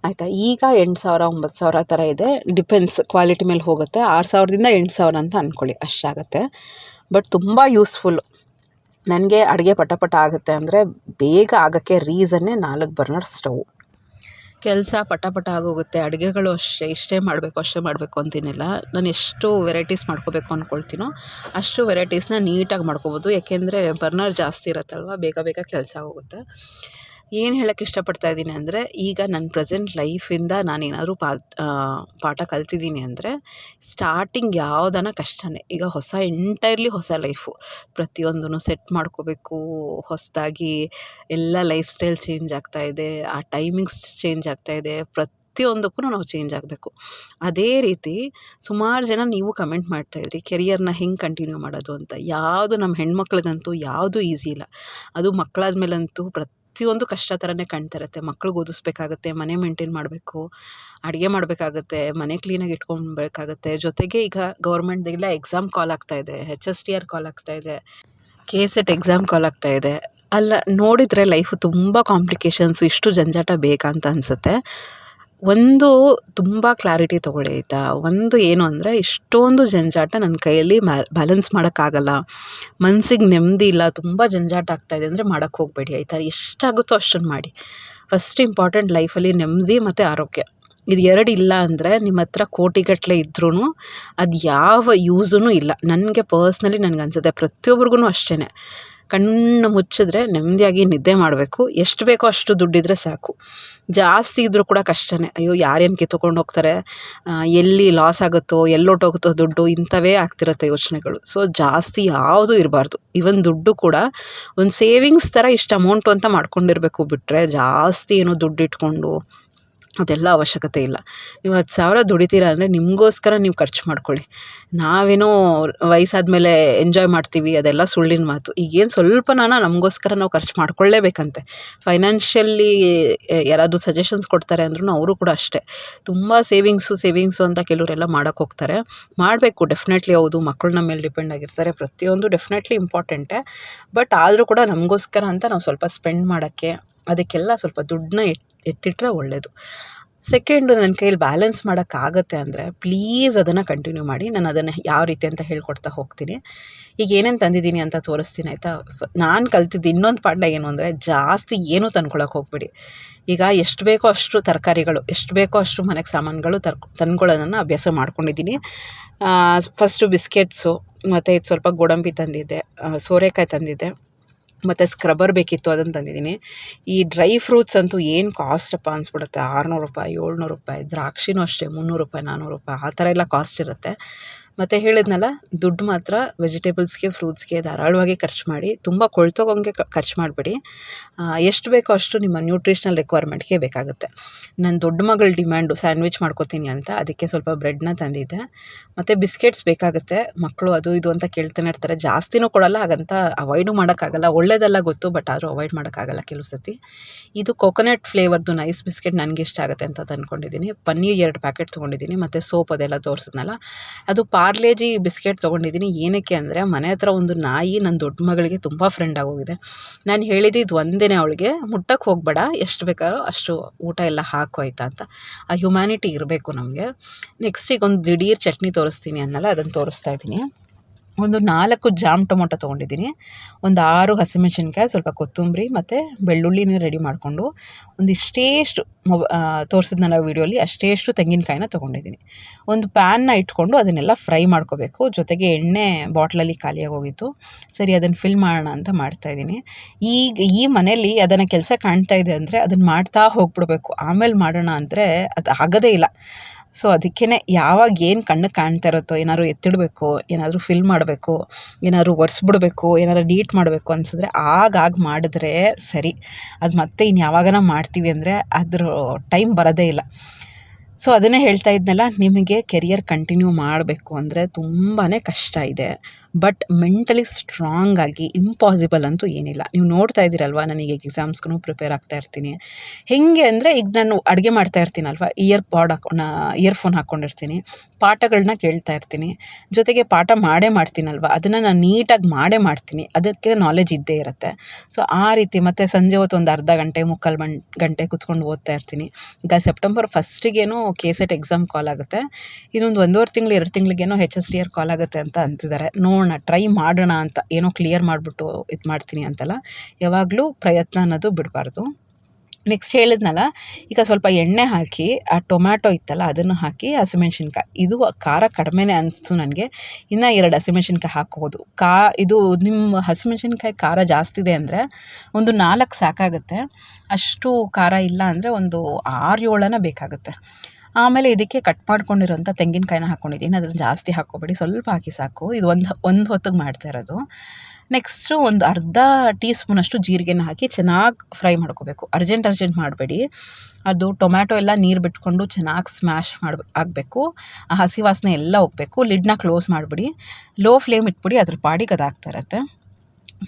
ಆಯಿತಾ? ಈಗ ಎಂಟು ಸಾವಿರ, ಒಂಬತ್ತು ಸಾವಿರ ಥರ ಇದೆ. ಡಿಪೆಂಡ್ಸ್ ಕ್ವಾಲಿಟಿ ಮೇಲೆ ಹೋಗುತ್ತೆ. ಆರು ಸಾವಿರದಿಂದ ಎಂಟು ಸಾವಿರ ಅಂತ ಅಂದ್ಕೊಳ್ಳಿ ಅಷ್ಟಾಗುತ್ತೆ ಬಟ್ ತುಂಬ ಯೂಸ್ಫುಲ್ಲು ನನಗೆ ಅಡುಗೆ ಪಟ ಆಗುತ್ತೆ ಅಂದರೆ ಬೇಗ ಆಗೋಕ್ಕೆ ರೀಸನ್ನೇ ನಾಲ್ಕು ಬರ್ನರ್ ಸ್ಟವ್ ಕೆಲಸ ಪಟ ಆಗೋಗುತ್ತೆ, ಅಡುಗೆಗಳು ಅಷ್ಟೇ, ಇಷ್ಟೇ ಮಾಡಬೇಕು, ಅಷ್ಟೇ ಮಾಡಬೇಕು ಅಂತೀನಿಲ್ಲ. ನಾನು ಎಷ್ಟು ವೆರೈಟೀಸ್ ಮಾಡ್ಕೋಬೇಕು ಅಂದ್ಕೊಳ್ತೀನೋ ಅಷ್ಟು ವೆರೈಟೀಸ್ನ ನೀಟಾಗಿ ಮಾಡ್ಕೋಬೋದು. ಯಾಕೆಂದರೆ ಬರ್ನರ್ ಜಾಸ್ತಿ ಇರುತ್ತಲ್ವ, ಬೇಗ ಬೇಗ ಕೆಲಸ ಆಗೋಗುತ್ತೆ. ಏನು ಹೇಳೋಕ್ಕೆ ಇಷ್ಟಪಡ್ತಾ ಇದ್ದೀನಿ ಅಂದರೆ, ಈಗ ನನ್ನ ಪ್ರೆಸೆಂಟ್ ಲೈಫಿಂದ ನಾನೇನಾದರೂ ಪಾಠ ಕಲ್ತಿದ್ದೀನಿ ಅಂದರೆ ಸ್ಟಾರ್ಟಿಂಗ್ ಯಾವ್ದಾನ ಕಷ್ಟನೇ. ಈಗ ಹೊಸ ಎಂಟೈರ್ಲಿ ಹೊಸ ಲೈಫು ಪ್ರತಿಯೊಂದೂ ಸೆಟ್ ಮಾಡ್ಕೋಬೇಕು, ಹೊಸದಾಗಿ ಎಲ್ಲ ಲೈಫ್ ಸ್ಟೈಲ್ ಚೇಂಜ್ ಆಗ್ತಾ ಇದೆ, ಆ ಟೈಮಿಂಗ್ಸ್ ಚೇಂಜ್ ಆಗ್ತಾ ಇದೆ, ಪ್ರತಿಯೊಂದಕ್ಕೂ ನಾವು ಚೇಂಜ್ ಆಗಬೇಕು. ಅದೇ ರೀತಿ ಸುಮಾರು ಜನ ನೀವು ಕಮೆಂಟ್ ಮಾಡ್ತಾಯಿದ್ರಿ ಕೆರಿಯರ್ನ ಹೆಂಗೆ ಕಂಟಿನ್ಯೂ ಮಾಡೋದು ಅಂತ. ಯಾವುದು ನಮ್ಮ ಹೆಣ್ಮಕ್ಳಿಗಂತೂ ಯಾವುದು ಈಸಿ ಇಲ್ಲ. ಅದು ಮಕ್ಕಳಾದ್ಮೇಲಂತೂ ಪ್ರತಿಯೊಂದು ಕಷ್ಟ ಥರನೇ ಕಾಣ್ತಾ ಇರುತ್ತೆ ಮಕ್ಳಿಗೆ ಓದಿಸ್ಬೇಕಾಗತ್ತೆ, ಮನೆ ಮೇಂಟೈನ್ ಮಾಡಬೇಕು, ಅಡುಗೆ ಮಾಡಬೇಕಾಗತ್ತೆ, ಮನೆ ಕ್ಲೀನಾಗಿ ಇಟ್ಕೊಬೇಕಾಗತ್ತೆ ಜೊತೆಗೆ ಈಗ ಗೌರ್ಮೆಂಟ್ದೆಲ್ಲ ಎಕ್ಸಾಮ್ ಕಾಲ್ ಆಗ್ತಾ ಇದೆ H S T R call ಆಗ್ತಾ ಇದೆ ಕೆ ಸೆಟ್ ಎಕ್ಸಾಮ್ ಕಾಲ್ ಆಗ್ತಾ ಇದೆ. ಅಲ್ಲ, ನೋಡಿದರೆ ಲೈಫು ತುಂಬ ಕಾಂಪ್ಲಿಕೇಶನ್ಸು ಇಷ್ಟು ಜಂಜಾಟ ಬೇಕಾ ಅಂತ ಅನಿಸುತ್ತೆ. ಒಂದು ತುಂಬ ಕ್ಲಾರಿಟಿ ತೊಗೊಳ್ಳಿ ಆಯಿತಾ? ಒಂದು ಏನು ಅಂದರೆ ಇಷ್ಟೊಂದು ಜಂಜಾಟ ನನ್ನ ಕೈಯಲ್ಲಿ ಬ್ಯಾಲೆನ್ಸ್ ಮಾಡೋಕ್ಕಾಗಲ್ಲ. ಮನ್ಸಿಗೆ ನೆಮ್ಮದಿ ಇಲ್ಲ, ತುಂಬ ಜಂಜಾಟ ಆಗ್ತಾಯಿದೆ ಅಂದರೆ ಮಾಡೋಕ್ಕೆ ಹೋಗಬೇಡಿ ಆಯಿತಾ? ಎಷ್ಟಾಗುತ್ತೋ ಅಷ್ಟನ್ನು ಮಾಡಿ. ಫಸ್ಟ್ ಇಂಪಾರ್ಟೆಂಟ್ ಲೈಫಲ್ಲಿ ನೆಮ್ಮದಿ ಮತ್ತು ಆರೋಗ್ಯ. ಇದು ಎರಡು ಇಲ್ಲ ಅಂದರೆ ನಿಮ್ಮ ಹತ್ರ ಕೋಟಿಗಟ್ಟಲೆ ಇದ್ರೂ ಅದು ಯಾವ ಯೂಸೂ ಇಲ್ಲ. ನನಗೆ ಪರ್ಸ್ನಲಿ ನನಗನ್ಸುತ್ತೆ. ಪ್ರತಿಯೊಬ್ರಿಗೂ ಅಷ್ಟೇ ಕಣ್ಣು ಮುಚ್ಚಿದ್ರೆ ನೆಮ್ಮದಿಯಾಗಿ ನಿದ್ದೆ ಮಾಡಬೇಕು. ಎಷ್ಟು ಬೇಕೋ ಅಷ್ಟು ದುಡ್ಡಿದ್ರೆ ಸಾಕು. ಜಾಸ್ತಿ ಇದ್ದರೂ ಕೂಡ ಕಷ್ಟನೇ. ಅಯ್ಯೋ, ಯಾರೇನು ಕಿತ್ಕೊಂಡು ಹೋಗ್ತಾರೆ? ಎಲ್ಲಿ ಲಾಸ್ ಆಗುತ್ತೋ ಎಲ್ಲೊಟ್ಟೋಗುತ್ತೋ ದುಡ್ಡು ಇಂಥವೇ ಆಗ್ತಿರುತ್ತೆ ಯೋಚನೆಗಳು. ಸೊ ಜಾಸ್ತಿ ಯಾವುದೂ ಇರಬಾರ್ದು. ಇವನ್ ದುಡ್ಡು ಕೂಡ ಒಂದು ಸೇವಿಂಗ್ಸ್ ಥರ ಇಷ್ಟು ಅಮೌಂಟು ಅಂತ ಮಾಡ್ಕೊಂಡಿರಬೇಕು ಬಿಟ್ಟರೆ ಜಾಸ್ತಿ ಏನೋ ದುಡ್ಡು ಇಟ್ಕೊಂಡು ಅದೆಲ್ಲ ಅವಶ್ಯಕತೆ ಇಲ್ಲ. ನೀವು ಹತ್ತು ಸಾವಿರ ದುಡಿತೀರ ಅಂದರೆ ನಿಮಗೋಸ್ಕರ ನೀವು ಖರ್ಚು ಮಾಡ್ಕೊಳ್ಳಿ. ನಾವೇನೋ ವಯಸ್ಸಾದ ಮೇಲೆ ಎಂಜಾಯ್ ಮಾಡ್ತೀವಿ, ಅದೆಲ್ಲ ಸುಳ್ಳಿನ ಮಾತು. ಈಗೇನು ಸ್ವಲ್ಪನಾನ ನಮಗೋಸ್ಕರ ನಾವು ಖರ್ಚು ಮಾಡ್ಕೊಳ್ಳೇಬೇಕಂತೆ. ಫೈನಾನ್ಷಿಯಲಿ ಯಾರಾದರೂ ಸಜೆಷನ್ಸ್ ಕೊಡ್ತಾರೆ ಅಂದ್ರೂ ಅವರು ಕೂಡ ಅಷ್ಟೇ. ತುಂಬ ಸೇವಿಂಗ್ಸು ಸೇವಿಂಗ್ಸು ಅಂತ ಕೆಲವರೆಲ್ಲ ಮಾಡೋಕ್ಕೆ ಹೋಗ್ತಾರೆ. ಮಾಡಬೇಕು ಡೆಫಿನೆಟ್ಲಿ ಹೌದು. ಮಕ್ಕಳು ನಮ್ಮ ಮೇಲೆ ಡಿಪೆಂಡ್ ಆಗಿರ್ತಾರೆ. ಪ್ರತಿಯೊಂದು ಡೆಫಿನೆಟ್ಲಿ ಇಂಪಾರ್ಟೆಂಟೇ ಬಟ್ ಆದರೂ ಕೂಡ ನಮಗೋಸ್ಕರ ಅಂತ ನಾವು ಸ್ವಲ್ಪ ಸ್ಪೆಂಡ್ ಮಾಡೋಕ್ಕೆ, ಅದಕ್ಕೆಲ್ಲ ಸ್ವಲ್ಪ ದುಡ್ಡನ್ನ ಎತ್ತಿಟ್ರೆ ಒಳ್ಳೆಯದು ಸೆಕೆಂಡು ನನ್ನ ಕೈಯಲ್ಲಿ ಬ್ಯಾಲೆನ್ಸ್ ಮಾಡೋಕ್ಕಾಗತ್ತೆ ಅಂದರೆ ಪ್ಲೀಸ್ ಅದನ್ನು ಕಂಟಿನ್ಯೂ ಮಾಡಿ ನಾನು ಅದನ್ನು ಯಾವ ರೀತಿ ಅಂತ ಹೇಳ್ಕೊಡ್ತಾ ಹೋಗ್ತೀನಿ. ಈಗ ಏನೇನು ತಂದಿದ್ದೀನಿ ಅಂತ ತೋರಿಸ್ತೀನಿ ಆಯಿತಾ? ನಾನು ಕಲ್ತಿದ್ದು ಇನ್ನೊಂದು ಪಾಠ ಏನು ಅಂದರೆ ಜಾಸ್ತಿ ಏನೂ ತಂದ್ಕೊಳಕ್ಕೆ ಹೋಗ್ಬಿಡಿ. ಈಗ ಎಷ್ಟು ಬೇಕೋ ಅಷ್ಟು ತರಕಾರಿಗಳು, ಎಷ್ಟು ಬೇಕೋ ಅಷ್ಟು ಮನೆಗೆ ಸಾಮಾನುಗಳು ತರ್, ತಂದ್ಕೊಳ್ಳೋದನ್ನು ಅಭ್ಯಾಸ ಮಾಡ್ಕೊಂಡಿದ್ದೀನಿ. ಫಸ್ಟು ಬಿಸ್ಕೆಟ್ಸು, ಮತ್ತು ಇದು ಸ್ವಲ್ಪ ಗೋಡಂಬಿ ತಂದಿದ್ದೆ ಸೋರೆಕಾಯಿ ತಂದಿದ್ದೆ. ಮತ್ತು ಸ್ಕ್ರಬ್ಬರ್ ಬೇಕಿತ್ತು ಅದನ್ನು ತಂದಿದ್ದೀನಿ. ಈ ಡ್ರೈ ಫ್ರೂಟ್ಸ್ ಅಂತೂ ಏನು ಕಾಸ್ಟಪ್ಪ ಅನಿಸ್ಬಿಡುತ್ತೆ. ಆರುನೂರು ರೂಪಾಯಿ, ಏಳ್ನೂರು ರೂಪಾಯಿ, ದ್ರಾಕ್ಷಿನೂ ಅಷ್ಟೇ, ಮುನ್ನೂರು ರೂಪಾಯಿ ನಾನ್ನೂರು ರೂಪಾಯಿ, ಆ ಥರ ಎಲ್ಲ ಕಾಸ್ಟ್ ಇರುತ್ತೆ. ಮತ್ತು ಹೇಳಿದ್ನಲ್ಲ, ದುಡ್ಡು ಮಾತ್ರ ವೆಜಿಟೇಬಲ್ಸ್ಗೆ, ಫ್ರೂಟ್ಸ್ಗೆ ಧಾರಾಳವಾಗಿ ಖರ್ಚು ಮಾಡಿ, ತುಂಬ ಕೊಳ್ತೋಗೋಂಗೆ ಖರ್ಚು ಮಾಡಬೇಡಿ. ಎಷ್ಟು ಬೇಕೋ ಅಷ್ಟು ನಿಮ್ಮ ನ್ಯೂಟ್ರಿಷ್ನಲ್ ರಿಕ್ವೈರ್ಮೆಂಟ್ಗೆ ಬೇಕಾಗುತ್ತೆ. ನನ್ನ ದೊಡ್ಡ ಮಗಳ ಡಿಮ್ಯಾಂಡು ಸ್ಯಾಂಡ್ವಿಚ್ ಮಾಡ್ಕೋತೀನಿ ಅಂತ ಅದಕ್ಕೆ ಸ್ವಲ್ಪ ಬ್ರೆಡ್ನ ತಂದಿದ್ದೆ. ಮತ್ತು ಬಿಸ್ಕೆಟ್ಸ್ ಬೇಕಾಗುತ್ತೆ. ಮಕ್ಕಳು ಅದು ಇದು ಅಂತ ಕೇಳ್ತಾನೆ ಇರ್ತಾರೆ. ಜಾಸ್ತಿನೂ ಕೊಡಲ್ಲ, ಹಾಗಂತ ಅವಾಯ್ಡು ಮಾಡೋಕ್ಕಾಗಲ್ಲ. ಒಳ್ಳೆಯದೆಲ್ಲ ಗೊತ್ತು, ಬಟ್ ಆದರೂ ಅವಾಯ್ಡ್ ಮಾಡೋಕ್ಕಾಗಲ್ಲ ಕೆಲವು ಸತಿ. ಇದು ಕೊಕೊನಟ್ ಫ್ಲೇವರ್ದು ನೈಸ್ ಬಿಸ್ಕೆಟ್ ನನಗೆ ಇಷ್ಟ ಆಗುತ್ತೆ ಅಂತ ತಂದ್ಕೊಂಡಿದ್ದೀನಿ. ಪನ್ನೀರ್ ಎರಡು ಪ್ಯಾಕೆಟ್ ತೊಗೊಂಡಿದ್ದೀನಿ. ಮತ್ತು ಸೋಪ್ ಅದೆಲ್ಲ ತೋರಿಸಿದ್ನಲ್ಲ, ಅದು ಪಾ ಪಾರ್ಲೇಜಿ ಬಿಸ್ಕೆಟ್ ತೊಗೊಂಡಿದ್ದೀನಿ. ಏನಕ್ಕೆ ಅಂದರೆ ಮನೆ ಹತ್ರ ಒಂದು ನಾಯಿ ನನ್ನ ದೊಡ್ಡ ಮಗಳಿಗೆ ತುಂಬ ಫ್ರೆಂಡ್ ಆಗೋಗಿದೆ. ನಾನು ಹೇಳಿದ್ದು ಒಂದೇ ಅವಳಿಗೆ ಮುಟ್ಟಕ್ಕೆ ಹೋಗಬೇಡ, ಎಷ್ಟು ಬೇಕಾದ್ರೂ ಅಷ್ಟು ಊಟ ಎಲ್ಲ ಹಾಕು ಆಯಿತಾ ಅಂತ. ಆ ಹ್ಯುಮ್ಯಾನಿಟಿ ಇರಬೇಕು ನಮಗೆ. ನೆಕ್ಸ್ಟ್ ಈಗ ಒಂದು ದಿಢೀರ್ ಚಟ್ನಿ ತೋರಿಸ್ತೀನಿ ಅನ್ನಲ್ಲ ಅದನ್ನು ತೋರಿಸ್ತಾ ಇದ್ದೀನಿ. ಒಂದು ನಾಲ್ಕು ಜಾಮ್ ಟೊಮೊಟೊ ತೊಗೊಂಡಿದ್ದೀನಿ. ಒಂದು ಆರು ಹಸಿಮೆಣ್ಸಿನ್ಕಾಯಿ, ಸ್ವಲ್ಪ ಕೊತ್ತಂಬರಿ ಮತ್ತು ಬೆಳ್ಳುಳ್ಳಿನ ರೆಡಿ ಮಾಡಿಕೊಂಡು ಒಂದು ಇಷ್ಟೇಷ್ಟು ಮೊಬ ತೋರಿಸಿದ್ನಲ್ಲ ವೀಡಿಯೋಲಿ, ಅಷ್ಟೇಷ್ಟು ತೆಂಗಿನಕಾಯಿನ ತೊಗೊಂಡಿದ್ದೀನಿ. ಒಂದು ಪ್ಯಾನ್ನ ಇಟ್ಕೊಂಡು ಅದನ್ನೆಲ್ಲ ಫ್ರೈ ಮಾಡ್ಕೋಬೇಕು. ಜೊತೆಗೆ ಎಣ್ಣೆ ಬಾಟ್ಲಲ್ಲಿ ಖಾಲಿಯಾಗಿ ಹೋಗಿತ್ತು. ಸರಿ, ಅದನ್ನು ಫಿಲ್ ಮಾಡೋಣ ಅಂತ ಮಾಡ್ತಾಯಿದ್ದೀನಿ ಈಗ ಈ ಮನೆಯಲ್ಲಿ ಅದನ್ನು ಕೆಲಸ ಕಾಣ್ತಾ ಇದೆ ಅಂದರೆ ಅದನ್ನು ಮಾಡ್ತಾ ಹೋಗ್ಬಿಡ್ಬೇಕು. ಆಮೇಲೆ ಮಾಡೋಣ ಅಂದರೆ ಅದು ಆಗೋದೇ ಇಲ್ಲ. ಸೊ ಅದಕ್ಕೇ ಯಾವಾಗ ಏನು ಕಣ್ಣು ಕಾಣ್ತಾ ಇರುತ್ತೋ, ಏನಾದ್ರು ಎತ್ತಿಡಬೇಕು, ಏನಾದರೂ ಫಿಲ್ ಮಾಡಬೇಕು, ಏನಾದ್ರು ಒರೆಸ್ಬಿಡ್ಬೇಕು, ಏನಾದ್ರು ಡೀಟ್ ಮಾಡಬೇಕು ಅನಿಸಿದ್ರೆ ಆಗಾಗ ಮಾಡಿದ್ರೆ ಸರಿ. ಅದು ಮತ್ತೆ ಇನ್ನು ಯಾವಾಗನ ಮಾಡ್ತೀವಿ ಅಂದರೆ ಅದ್ರ ಟೈಮ್ ಬರೋದೇ ಇಲ್ಲ. ಸೊ ಅದನ್ನೇ ಹೇಳ್ತಾ ಇದ್ನಲ್ಲ, ನಿಮಗೆ ಕೆರಿಯರ್ ಕಂಟಿನ್ಯೂ ಮಾಡಬೇಕು ಅಂದರೆ ತುಂಬಾ ಕಷ್ಟ ಇದೆ. ಬಟ್ ಮೆಂಟಲಿ ಸ್ಟ್ರಾಂಗ್ ಆಗಿ ಇಂಪಾಸಿಬಲ್ ಅಂತೂ ಏನಿಲ್ಲ. ನೀವು ನೋಡ್ತಾ ಇದ್ದೀರಲ್ವ ನನಗೆ ಎಕ್ಸಾಮ್ಸ್ಗೂ ಪ್ರಿಪೇರ್ ಆಗ್ತಾ ಇರ್ತೀನಿ. ಹೇಗೆ ಅಂದರೆ ಈಗ ನಾನು ಅಡುಗೆ ಮಾಡ್ತಾ ಇರ್ತೀನಲ್ವ ಇಯರ್ ಪಾಡ್ ಹಾಕೊಂಡು ಇಯರ್ಫೋನ್ ಹಾಕ್ಕೊಂಡಿರ್ತೀನಿ ಪಾಠಗಳನ್ನ ಕೇಳ್ತಾ ಇರ್ತೀನಿ. ಜೊತೆಗೆ ಪಾಠ ಮಾಡೇ ಮಾಡ್ತೀನಲ್ವ, ಅದನ್ನು ನಾನು ನೀಟಾಗಿ ಮಾಡೇ ಮಾಡ್ತೀನಿ, ಅದಕ್ಕೆ ನಾಲೆಜ್ ಇದ್ದೇ ಇರುತ್ತೆ. ಸೊ ಆ ರೀತಿ ಮತ್ತು ಸಂಜೆ ಹೊತ್ತು ಒಂದು ಅರ್ಧ ಗಂಟೆ, ಮುಕ್ಕಾಲು ಮಂ ಗಂಟೆ ಕುತ್ಕೊಂಡು ಓದ್ತಾ ಇರ್ತೀನಿ. ಈಗ ಸೆಪ್ಟೆಂಬರ್ ಫಸ್ಟಿಗೇನೋ ಕೆ ಸೆಟ್ ಎಕ್ಸಾಮ್ ಕಾಲ್ ಆಗುತ್ತೆ, ಇನ್ನೊಂದು ಒಂದೂವರೆ ತಿಂಗಳು, ಎರಡು ತಿಂಗಳಿಗೇನೋ H S D R call ಆಗುತ್ತೆ ಅಂತ ಅಂತಿದ್ದಾರೆ. ನೋಡೋಣ ಟ್ರೈ ಮಾಡೋಣ ಅಂತ ಏನೋ ಕ್ಲಿಯರ್ ಮಾಡಿಬಿಟ್ಟು ಇದು ಮಾಡ್ತೀನಿ ಅಂತಲ್ಲ. ಯಾವಾಗಲೂ ಪ್ರಯತ್ನ ಅನ್ನೋದು ಬಿಡಬಾರ್ದು. ನೆಕ್ಸ್ಟ್ ಹೇಳಿದ್ನಲ್ಲ, ಈಗ ಸ್ವಲ್ಪ ಎಣ್ಣೆ ಹಾಕಿ, ಆ ಟೊಮ್ಯಾಟೊ ಇತ್ತಲ್ಲ, ಅದನ್ನು ಹಾಕಿ, ಹಸಿಮೆಣ್ಸಿನ್ಕಾಯಿ. ಇದು ಖಾರ ಕಡಿಮೆನೇ ಅನಿಸ್ತು ನನಗೆ. ಇನ್ನು ಎರಡು ಹಸಿಮೆಣ್ಸಿನ್ಕಾಯಿ ಹಾಕ್ಬೋದು. ಕಾ, ಇದು ನಿಮ್ಮ ಹಸಿಮೆಣ್ಸಿನ್ಕಾಯಿ ಖಾರ ಜಾಸ್ತಿ ಇದೆ ಅಂದರೆ ಒಂದು ನಾಲ್ಕು ಸಾಕಾಗುತ್ತೆ. ಅಷ್ಟು ಖಾರ ಇಲ್ಲ ಅಂದರೆ ಒಂದು ಆರು ಏಳನ ಬೇಕಾಗುತ್ತೆ. ಆಮೇಲೆ ಇದಕ್ಕೆ ಕಟ್ ಮಾಡ್ಕೊಂಡಿರೋಂಥ ತೆಂಗಿನಕಾಯಿನ ಹಾಕ್ಕೊಂಡಿದ್ದೀನಿ ಅದನ್ನು ಜಾಸ್ತಿ ಹಾಕ್ಕೊಬೇಡಿ. ಸ್ವಲ್ಪ ಹಾಕಿ ಸಾಕು. ಇದು ಒಂದು ಒಂದು ಹೊತ್ತಿಗೆ ಮಾಡ್ತಾ ಇರೋದು. ನೆಕ್ಸ್ಟು ಒಂದು ಅರ್ಧ ಟೀ ಸ್ಪೂನಷ್ಟು ಜೀರಿಗೆನ ಹಾಕಿ ಚೆನ್ನಾಗಿ ಫ್ರೈ ಮಾಡ್ಕೋಬೇಕು. ಅರ್ಜೆಂಟ್ ಅರ್ಜೆಂಟ್ ಮಾಡಬೇಡಿ. ಅದು ಟೊಮ್ಯಾಟೊ ಎಲ್ಲ ನೀರು ಬಿಟ್ಕೊಂಡು ಚೆನ್ನಾಗಿ ಸ್ಮ್ಯಾಶ್ ಮಾಡಿ ಆಗಬೇಕು. ಆ ಹಸಿ ವಾಸನೆ ಎಲ್ಲ ಹೋಗಬೇಕು. ಲಿಡ್ನ ಕ್ಲೋಸ್ ಮಾಡಿಬಿಡಿ. ಲೋ ಫ್ಲೇಮ್ ಇಟ್ಬಿಡಿ. ಅದ್ರ ಪಾಡಿಗೆ ಅದಾಗ್ತಾ ಇರತ್ತೆ.